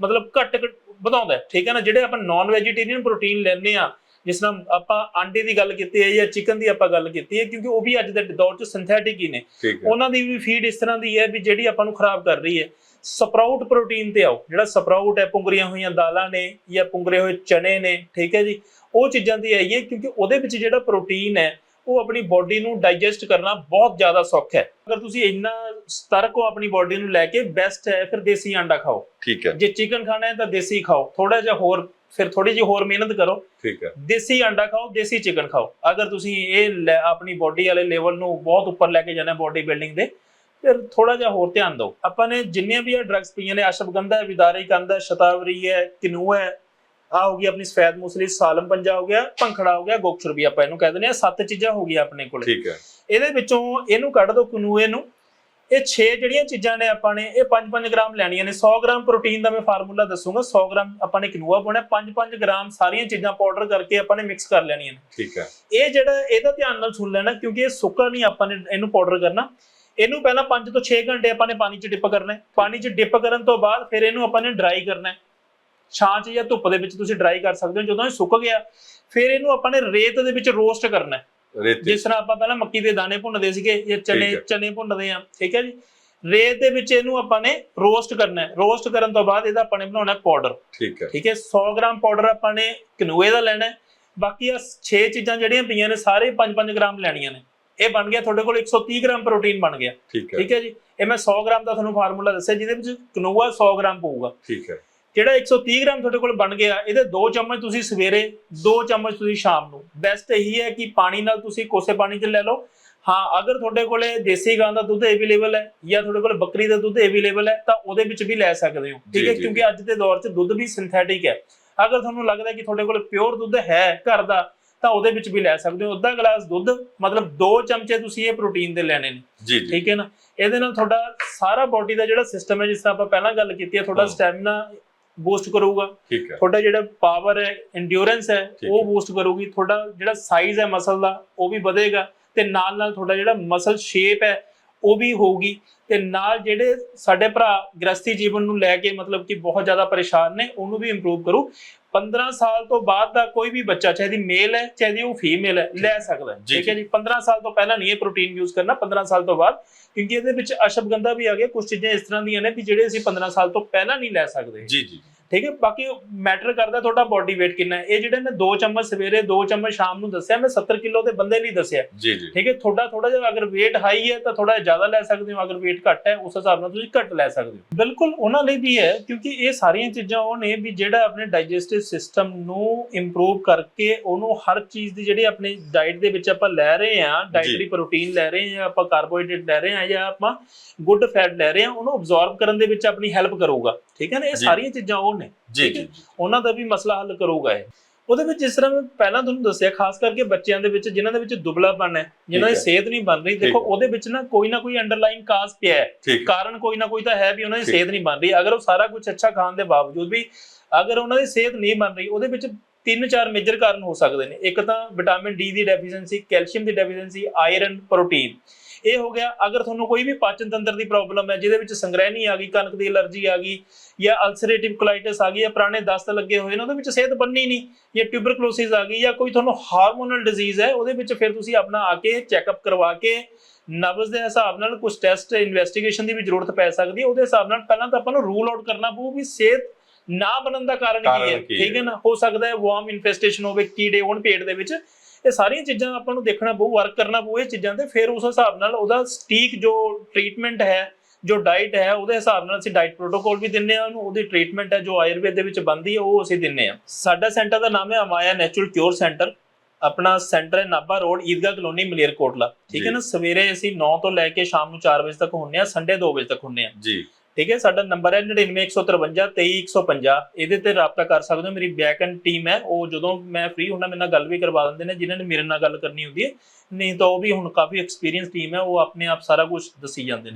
ਮਤਲਬ ਘੱਟ ਵਧਾਉਂਦਾ ਠੀਕ ਹੈ ਨਾ? ਜਿਹੜੇ ਆਪਾਂ ਨਾਨ ਵੈਜੀਟੇਰੀਅਨ ਪ੍ਰੋਟੀਨ ਲੈਂਦੇ ਆ ਜਿਸ ਤਰ੍ਹਾਂ ਆਪਾਂ ਆਂਡੇ ਦੀ ਗੱਲ ਕੀਤੀ ਹੈ ਜਾਂ ਚਿਕਨ ਦੀ ਆਪਾਂ ਗੱਲ ਕੀਤੀ ਹੈ ਕਿਉਂਕਿ ਉਹ ਵੀ ਅੱਜ ਦੇ ਦੌਰ 'ਚ ਸਿੰਥੈਟਿਕ ਹੀ ਨੇ। ਉਹਨਾਂ ਦੀ ਵੀ ਫੀਡ ਇਸ ਤਰ੍ਹਾਂ ਦੀ ਹੈ ਵੀ ਜਿਹੜੀ ਆਪਾਂ ਨੂੰ ਖਰਾਬ ਕਰ ਰਹੀ ਹੈ। ਸਪਰਾਊਟ ਪ੍ਰੋਟੀਨ ਤੇ ਆਓ। ਜਿਹੜਾ ਸਪਰਾਊਟ ਹੈ ਪੁੰਗਰੀਆਂ ਹੋਈਆਂ ਦਾਲਾਂ ਨੇ ਜਾਂ ਪੁੰਗਰੇ ਹੋਏ ਚਨੇ ਨੇ ਠੀਕ ਹੈ ਜੀ? ਉਹ ਚੀਜ਼ਾਂ ਦੀ ਆਈਏ ਕਿਉਂਕਿ ਉਹਦੇ ਵਿੱਚ ਜਿਹੜਾ ਪ੍ਰੋਟੀਨ ਹੈ ਉਹ ਆਪਣੀ ਬਾਡੀ ਨੂੰ ਡਾਈਜੈਸਟ ਕਰਨਾ ਬਹੁਤ ਜ਼ਿਆਦਾ ਸੌਖਾ ਹੈ। ਅਗਰ ਤੁਸੀਂ ਇੰਨਾ ਸਤਰਕ ਹੋ ਆਪਣੀ ਬਾਡੀ ਨੂੰ ਲੈ ਕੇ ਬੈਸਟ ਹੈ ਫਿਰ ਦੇਸੀ ਆਂਡਾ ਖਾਓ। ਠੀਕ ਹੈ। ਜੇ ਚਿਕਨ ਖਾਣਾ ਹੈ ਤਾਂ ਦੇਸੀ ਖਾਓ। ਥੋੜਾ ਜਿਹਾ ਹੋਰ ਫਿਰ ਥੋੜੀ ਜਿਹੀ ਹੋਰ ਮਿਹਨਤ ਕਰੋ। ਠੀਕ ਹੈ। ਦੇਸੀ ਅੰਡਾ ਖਾਓ ਦੇਸੀ ਚਿਕਨ ਖਾਓ। ਅਗਰ ਤੁਸੀਂ ਇਹ ਆਪਣੀ ਬਾਡੀ ਵਾਲੇ ਲੈਵਲ ਨੂੰ ਬਹੁਤ ਉੱਪਰ ਲੈ ਕੇ ਜਾਣਾ ਬਾਡੀ ਬਿਲਡਿੰਗ ਦੇ ਫਿਰ ਥੋੜਾ ਜਿਹਾ ਹੋਰ ਧਿਆਨ ਦਿਓ। ਆਪਾਂ ਨੇ ਜਿੰਨੀਆਂ ਵੀ ਇਹ ਡਰੱਗਸ ਪਈਆਂ ਨੇ ਅਸ਼ਵਗੰਧਾ ਹੈ ਵਿਦਾਰੀ ਕੰਦ ਹੈ ਸ਼ਤਾਵਰੀ ਹੈ ਕਿਨੂ ਹੈ ਆ ਹੋ ਗਈ ਆਪਣੀ ਸਫੈਦ ਮੂਸਲੀ ਸਾਲਮ ਪੰਜਾ ਹੋ ਗਿਆ ਪੰਖੜਾ ਹੋ ਗਿਆ ਗੋਕਸ਼ੁਰ ਵੀ ਆਪਾਂ ਇਹਨੂੰ ਕਹਿ ਦਿੰਦੇ ਆ ਸੱਤ ਚੀਜ਼ਾਂ ਹੋ ਗਈਆਂ ਆਪਣੇ ਕੋਲੇ। ਠੀਕ ਹੈ। ਇਹਦੇ ਵਿੱਚੋਂ ਇਹਨੂੰ ਕੱਢ ਦਿਓ ਕਨੂਏ ਨੂੰ ਇਹ 6 ਜਿਹੜੀਆਂ ਚੀਜ਼ਾਂ ਨੇ ਆਪਾਂ ਨੇ ਇਹ 5-5 ਗ੍ਰਾਮ ਲੈਣੀਆਂ ਨੇ। 100 ਗ੍ਰਾਮ ਪ੍ਰੋਟੀਨ ਦਾ ਮੈਂ ਫਾਰਮੂਲਾ ਦੱਸੂਗਾ। 100 ਗ੍ਰਾਮ ਆਪਾਂ ਨੇ ਕਿਨੂਆ ਪਾਉਣਾ 5-5 ਗ੍ਰਾਮ ਸਾਰੀਆਂ ਚੀਜ਼ਾਂ ਪਾਊਡਰ ਕਰਕੇ ਆਪਾਂ ਨੇ ਮਿਕਸ ਕਰ ਲੈਣੀਆਂ ਨੇ। ਠੀਕ ਹੈ। ਇਹ ਜਿਹੜਾ ਇਹਦਾ ਧਿਆਨ ਨਾਲ ਸੁਣ ਲੈਣਾ ਕਿਉਂਕਿ ਇਹ ਸੁੱਕਾ ਨਹੀਂ ਆਪਾਂ ਨੇ ਇਹਨੂੰ ਪਾਊਡਰ ਕਰਨਾ। ਇਹਨੂੰ ਪਹਿਲਾਂ 5 ਤੋਂ 6 ਘੰਟੇ ਆਪਾਂ ਨੇ ਪਾਣੀ 'ਚ ਡਿਪ ਕਰਨਾ ਹੈ। ਪਾਣੀ 'ਚ ਡਿਪ ਕਰਨ ਤੋਂ ਬਾਅਦ ਫਿਰ ਇਹਨੂੰ ਆਪਾਂ ਨੇ ਡਰਾਈ ਕਰਨਾ ਹੈ। ਛਾਂ 'ਚ ਜਾਂ ਧੁੱਪ ਦੇ ਵਿੱਚ ਤੁਸੀਂ ਡਰਾਈ ਕਰ ਸਕਦੇ ਹੋ। ਜਦੋਂ ਇਹ ਸੁੱਕ ਗਿਆ ਫਿਰ ਇਹਨੂੰ ਆਪਾਂ ਨੇ ਰੇਤ ਦੇ ਵਿੱਚ ਰੋਸਟ ਕਰਨਾ ਹੈ। ਜਿਸ ਤਰ੍ਹਾਂ ਆਪਾਂ ਪਹਿਲਾਂ ਮੱਕੀ ਦੇ ਦਾਣੇ ਭੁੰਨਦੇ ਸੀਗੇ ਜਾਂ ਚਨੇ। ਚਨੇ ਭੁੰਨਦੇ ਆ ਠੀਕ ਹੈ ਜੀ। ਰੇਤ ਦੇ ਵਿੱਚ ਇਹਨੂੰ ਆਪਾਂ ਨੇ ਰੋਸਟ ਕਰਨਾ ਹੈ। ਰੋਸਟ ਕਰਨ ਤੋਂ ਬਾਅਦ ਇਹਦਾ ਆਪਾਂ ਨੇ ਬਣਾਉਣਾ ਪਾਊਡਰ। ਠੀਕ ਹੈ। ਠੀਕ ਹੈ 100 ਗ੍ਰਾਮ ਪਾਊਡਰ ਆਪਾਂ ਨੇ ਕਨੂਏ ਦਾ ਲੈਣਾ ਹੈ। ਬਾਕੀ ਆ 6 ਚੀਜ਼ਾਂ ਜਿਹੜੀਆਂ ਪਈਆਂ ਨੇ ਸਾਰੇ 5-5 ਗ੍ਰਾਮ ਲੈਣੀਆਂ ਨੇ। ਇਹ ਬਣ ਗਿਆ ਤੁਹਾਡੇ ਕੋਲ 130 ਗ੍ਰਾਮ ਪ੍ਰੋਟੀਨ ਬਣ ਗਿਆ। ਠੀਕ ਹੈ। ਜੀ? ਇਹ ਮੈਂ 100 ਗ੍ਰਾਮ ਦਾ ਤੁਹਾਨੂੰ ਫਾਰਮੂਲਾ ਦੱਸਿਆ ਜਿਹਦੇ ਵਿੱਚ ਕਨੂਆ 100 ਗ੍ਰਾਮ ਪਊਗਾ। ਠੀਕ ਹੈ। ਜਿਹੜਾ 130 ਗ੍ਰਾਮ ਤੁਹਾਡੇ ਕੋਲ ਬਣ ਗਿਆ ਇਹਦੇ 2 ਚਮਚ ਤੁਸੀਂ ਸਵੇਰੇ 2 ਚਮਚ ਤੁਸੀਂ ਸ਼ਾਮ ਨੂੰ। ਬੈਸਟ ਇਹੀ ਹੈ ਕਿ ਪਾਣੀ ਨਾਲ ਤੁਸੀਂ ਕੋਸੇ ਪਾਣੀ 'ਚ ਲੈ ਲਓ। ਹਾਂ ਅਗਰ ਤੁਹਾਡੇ ਕੋਲੇ ਦੇਸੀ ਗਾਂ ਦਾ ਦੁੱਧ ਅਵੇਲੇਬਲ ਹੈ ਜਾਂ ਤੁਹਾਡੇ ਕੋਲ ਬੱਕਰੀ ਦਾ ਦੁੱਧ ਅਵੇਲੇਬਲ ਹੈ ਤਾਂ ਉਹਦੇ ਵਿੱਚ ਵੀ ਲੈ ਸਕਦੇ ਹੋ। ਠੀਕ ਹੈ? ਕਿਉਂਕਿ ਅੱਜ ਦੇ ਦੌਰ 'ਚ ਦੁੱਧ ਵੀ ਸਿੰਥੈਟਿਕ ਹੈ। ਅਗਰ ਤੁਹਾਨੂੰ ਲੱਗਦਾ ਕਿ ਤੁਹਾਡੇ ਕੋਲ ਪਿਓਰ ਦੁੱਧ ਹੈ ਘਰ ਦਾ ਤਾਂ ਉਹਦੇ ਵਿੱਚ ਵੀ ਲੈ ਸਕਦੇ ਹੋ। ਅੱਧਾ ਗਲਾਸ ਦੁੱਧ ਮਤਲਬ 2 ਚਮਚੇ ਤੁਸੀਂ ਇਹ ਪ੍ਰੋਟੀਨ ਦੇ ਲੈਣੇ ਨੇ। ਜੀ ਠੀਕ ਹੈ ਨਾ? ਇਹਦੇ ਨਾਲ ਤੁਹਾਡਾ ਸਾਰਾ ਬਾਡੀ ਦਾ ਜਿਹੜਾ ਸਿਸਟਮ ਹੈ ਜਿਸ ਤਰ੍ਹਾਂ ਆਪਾਂ ਪਹਿਲਾਂ ਗੱਲ ਕੀਤੀ ਹੈ ਤੁਹਾਡਾ। ਸਟੈਮਿਨਾ ਬੂਸਟ ਕਰੂਗਾ। ਤੁਹਾਡਾ ਜਿਹੜਾ ਪਾਵਰ ਹੈ ਐਂਡਿਓਰੈਂਸ ਹੈ ਉਹ। ਬੂਸਟ ਕਰੂਗੀ। ਤੁਹਾਡਾ ਜਿਹੜਾ ਸਾਈਜ਼ ਹੈ ਮਸਲ ਦਾ ਉਹ ਵੀ ਵਧੇਗਾ। ਤੇ ਨਾਲ ਨਾਲ ਤੁਹਾਡਾ ਜਿਹੜਾ ਮਸਲ ਸ਼ੇਪ ਹੈ ਉਹ ਵੀ ਹੋਊਗੀ ਤੇ ਨਾਲ ਜਿਹੜੇ ਸਾਡੇ ਭਰਾ ਗ੍ਰਸਤੀ ਜੀਵਨ ਨੂੰ ਲੈ ਕੇ ਮਤਲਬ ਕਿ ਬਹੁਤ ਜ਼ਿਆਦਾ ਪਰੇਸ਼ਾਨ ਨੇ ਉਹਨੂੰ ਵੀ ਇੰਪਰੂਵ ਕਰੂ। 15 ਸਾਲ ਤੋਂ ਬਾਅਦ ਦਾ ਕੋਈ ਵੀ ਬੱਚਾ ਚਾਹੇ ਦੀ ਮੇਲ ਹੈ ਚਾਹੇ ਦੀ ਉਹ ਫੀਮੇਲ ਹੈ ਲੈ ਸਕਦਾ ਹੈ। ਠੀਕ ਹੈ ਜੀ? 15 ਸਾਲ ਤੋਂ ਪਹਿਲਾਂ ਨਹੀਂ ਇਹ ਪ੍ਰੋਟੀਨ ਯੂਜ਼ ਕਰਨਾ 15 ਸਾਲ ਤੋਂ ਬਾਅਦ। ਕਿਉਂਕਿ ਇਹਦੇ ਵਿੱਚ ਅਸ਼ਵਗੰਧਾ ਵੀ ਆ ਗਿਆ ਕੁਝ ਚੀਜ਼ਾਂ ਇਸ ਤਰ੍ਹਾਂ ਦੀਆਂ ਨੇ ਵੀ ਜਿਹੜੇ ਅਸੀਂ 15 ਸਾਲ ਤੋਂ ਪਹਿਲਾਂ ਨਹੀਂ ਲੈ ਸਕਦੇ। ਜੀ ਜੀ। ਠੀਕ ਹੈ ਬਾਕੀ ਮੈਟਰ ਕਰਦਾ ਤੁਹਾਡਾ ਬਾਡੀ weight ਕਿੰਨਾ ਹੈ। ਇਹ ਜਿਹੜੇ ਮੈਂ 2 ਚਮਚ ਸਵੇਰੇ 2 ਚਮਚ ਸ਼ਾਮ ਨੂੰ ਦੱਸਿਆ ਮੈਂ 70 ਕਿਲੋ ਦੇ ਬੰਦੇ ਲਈ ਦੱਸਿਆ। ਜੀ ਜੀ। ਠੀਕ ਹੈ ਤੁਹਾਡਾ ਥੋੜਾ ਜਿਹਾ ਅਗਰ weight ਹਾਈ ਹੈ ਤਾਂ ਥੋੜਾ ਜ਼ਿਆਦਾ ਲੈ ਸਕਦੇ ਹੋ ਅਗਰ weight ਘੱਟ ਹੈ ਉਸ ਹਿਸਾਬ ਨਾਲ ਤੁਸੀਂ ਘੱਟ ਲੈ ਸਕਦੇ ਹੋ। ਬਿਲਕੁਲ ਉਹਨਾਂ ਲਈ ਵੀ ਹੈ ਕਿਉਂਕਿ ਇਹ ਸਾਰੀਆਂ ਚੀਜ਼ਾਂ ਉਹ ਨੇ ਵੀ ਜਿਹੜਾ ਆਪਣੇ ਡਾਈਜੈਸਟਿਵ ਸਿਸਟਮ ਨੂੰ ਇੰਪਰੂਵ ਕਰਕੇ ਉਹਨੂੰ ਹਰ ਚੀਜ਼ ਦੀ ਜਿਹੜੀ ਆਪਣੀ ਡਾਈਟ ਦੇ ਵਿੱਚ ਆਪਾਂ ਲੈ ਰਹੇ ਹਾਂ ਡਾਈਟਰੀ ਪ੍ਰੋਟੀਨ ਲੈ ਰਹੇ ਹਾਂ ਆਪਾਂ ਕਾਰਬੋਹਾਈਡਰੇਟ ਲੈ ਰਹੇ ਹਾਂ ਜਾਂ ਆਪਾਂ ਗੁੱਡ ਫੈਟ ਲੈ ਰਹੇ ਹਾਂ ਉਹਨੂੰ ਅਬਜ਼ੌਰਬ ਕਰਨ ਦੇ ਵਿੱਚ ਆਪਣੀ ਹੈਲਪ ਕਰੂਗਾ। ਠੀਕ ਹੈ ਨਾ ਇਹ। ਸਾਰੀਆਂ ਚੀਜ਼ਾਂ ਉਹ ਨੇ ਜੀ ਜੀ। ਉਹਨਾਂ ਦਾ ਵੀ ਮਸਲਾ ਹੱਲ ਕਰੂਗਾ ਇਹ ਉਹਦੇ ਵਿੱਚ ਜਿਸ ਤਰ੍ਹਾਂ ਮੈਂ ਪਹਿਲਾਂ ਤੁਹਾਨੂੰ ਦੱਸਿਆ ਖਾਸ ਕਰਕੇ ਬੱਚਿਆਂ ਦੇ ਵਿੱਚ ਜਿਨ੍ਹਾਂ ਦੇ ਵਿੱਚ ਦੁਬਲਾਪਨ ਹੈ ਜਿਨ੍ਹਾਂ ਦੀ। ਸਿਹਤ ਨਹੀਂ ਬਣ ਰਹੀ ਦੇਖੋ। ਉਹਦੇ ਵਿੱਚ ਨਾ ਕੋਈ ਨਾ ਕੋਈ ਅੰਡਰਲਾਈਨ ਕਾਜ਼ ਪਿਆ ਹੈ ਕਾਰਨ ਕੋਈ ਨਾ ਕੋਈ ਤਾਂ ਹੈ ਵੀ ਉਹਨਾਂ ਦੀ। ਸਿਹਤ ਨਹੀਂ ਬਣ ਰਹੀ ਅਗਰ ਉਹ ਸਾਰਾ ਕੁਝ ਅੱਛਾ ਖਾਣ ਦੇ ਬਾਵਜੂਦ ਵੀ ਅਗਰ ਉਹਨਾਂ ਦੀ ਸਿਹਤ ਨਹੀਂ ਬਣ ਰਹੀ ਉਹਦੇ ਵਿੱਚ ਤਿੰਨ ਚਾਰ ਮੇਜਰ ਕਾਰਨ ਹੋ ਸਕਦੇ ਨੇ ਇੱਕ ਤਾਂ ਵਿਟਾਮਿਨ ਡੀ ਦੀ ਡੈਫੀਸ਼ੀਐਂਸੀ ਕੈਲਸ਼ੀਅਮ ਦੀ ਡੈਫੀਸ਼ੀਐਂਸੀ ਆਇਰਨ ਪ੍ਰੋਟੀਨ ਇਹ ਹੋ ਗਿਆ ਅਗਰ ਤੁਹਾਨੂੰ ਕੋਈ ਵੀ ਪਾਚਨ ਤੰਤਰ ਦੀ ਪ੍ਰੋਬਲਮ ਹੈ ਜਿਹਦੇ ਵਿੱਚ ਸੰਗ੍ਰਹਿਣੀ ਆ ਗਈ ਕਣਕ ਦੀ ਐਲਰਜੀ ਆ ਗਈ ਜਾਂ ਅਲਸਰੇਟਿਵ ਕੋਲਾਈਟਿਸ ਆ ਗਈ ਜਾਂ ਪੁਰਾਣੇ ਦਸਤ ਲੱਗੇ ਹੋਏ ਨੇ ਉਹਦੇ ਵਿੱਚ ਸਿਹਤ ਬੰਨੀ ਨਹੀਂ ਜਾਂ ਟਿਊਬਰਕਲੋਸਿਸ ਆ ਗਈ ਜਾਂ ਕੋਈ ਤੁਹਾਨੂੰ ਹਾਰਮੋਨਲ ਡਿਜ਼ੀਜ਼ ਹੈ ਉਹਦੇ ਵਿੱਚ ਫਿਰ ਤੁਸੀਂ ਆਪਣਾ ਆ ਕੇ ਚੈੱਕਅਪ ਕਰਵਾ ਕੇ ਨਬਜ਼ ਦੇ ਹਿਸਾਬ ਨਾਲ ਕੁਝ ਟੈਸਟ ਇਨਵੈਸਟੀਗੇਸ਼ਨ ਦੀ ਵੀ ਜ਼ਰੂਰਤ ਪੈ ਸਕਦੀ ਹੈ ਉਹਦੇ ਹਿਸਾਬ ਨਾਲ ਪਹਿਲਾਂ ਤਾਂ ਆਪਾਂ ਨੂੰ ਰੂਲ ਆਊਟ ਕਰਨਾ ਪਊ ਵੀ ਸਿਹਤ ਨਾ ਬਣਨ ਦਾ ਕਾਰਨ ਕੀ ਹੈ ਠੀਕ ਹੈ? ਨਾ ਹੋ ਸਕਦਾ ਹੈ ਵਾਰਮ ਇਨਫੈਸਟੇਸ਼ਨ ਹੋਵੇ ਕੀੜੇ ਹੋਣ ਪੇਟ ਦੇ ਵਿੱਚ ਇਹ ਸਾਰੀਆਂ ਚੀਜ਼ਾਂ ਆਪਾਂ ਨੂੰ ਦੇਖਣਾ ਪਊ ਵਰਕ ਕਰਨਾ ਪਊ ਇਹ ਚੀਜ਼ਾਂ ਤੇ ਫਿਰ ਉਸ ਹਿਸਾਬ ਨਾਲ ਉਹਦਾ ਸਟੀਕ ਜੋ ਟ੍ਰੀਟਮੈਂਟ ਹੈ ਜੋ ਡਾਈਟ ਹੈ ਉਹਦੇ ਹਿਸਾਬ ਨਾਲ ਅਸੀਂ ਡਾਈਟ ਪ੍ਰੋਟੋਕਾਲ ਵੀ ਦਿੰਨੇ ਆ ਉਹਨੂੰ ਉਹਦੀ ਟ੍ਰੀਟਮੈਂਟ ਹੈ ਜੋ ਆਯੁਰਵੇਦ ਦੇ ਵਿੱਚ ਬੰਦੀ ਹੈ ਉਹ ਅਸੀਂ ਦਿੰਨੇ ਆ। ਸਾਡਾ ਸੈਂਟਰ ਦਾ ਨਾਮ ਹੈ ਅਮਾਇਆ ਨੈਚੁਰਲ ਕਿਉਰ ਸੈਂਟਰ ਆਪਣਾ ਸੈਂਟਰ ਹੈ ਨਾਭਾ ਰੋਡ ਈਦਗਾਹ ਕਲੋਨੀ ਮਲੇਰਕੋਟਲਾ। ਠੀਕ ਹੈ। ਨਾ? ਸਵੇਰੇ ਅਸੀਂ 9 ਤੋਂ ਲੈ ਕੇ ਸ਼ਾਮ ਨੂੰ 4 ਵਜੇ ਤੱਕ ਹੁੰਨੇ ਆ ਸੰਡੇ 2 ਵਜੇ ਤੱਕ ਹੁੰਨੇ ਆ। ਜੀ। ਠੀਕ ਹੈ, ਸਾਡਾ ਨੰਬਰ ਹੈ 99153 23150 ਇਹਦੇ ਤੇ ਰਾਬਤਾ ਕਰ ਸਕਦੇ ਹੋ। ਮੇਰੀ ਬੈਕ ਐਂਡ ਟੀਮ ਹੈ। ਉਹ ਜਦੋਂ ਮੈਂ ਫ੍ਰੀ ਹੁੰਦਾ, ਮੇਰੇ ਨਾਲ ਗੱਲ ਵੀ ਕਰਵਾ ਦਿੰਦੇ ਨੇ, ਜਿਨ੍ਹਾਂ ਨੇ ਮੇਰੇ ਨਾਲ ਗੱਲ ਕਰਨੀ ਹੁੰਦੀ ਹੈ। ਨਹੀਂ ਤਾਂ ਉਹ ਵੀ ਹੁਣ ਕਾਫੀ ਐਕਸਪੀਰੀਅੰਸ ਟੀਮ ਹੈ। ਉਹ ਆਪਣੇ ਆਪ ਸਾਰਾ ਕੁਝ ਦੱਸੀ ਜਾਂਦੇ ਨੇ।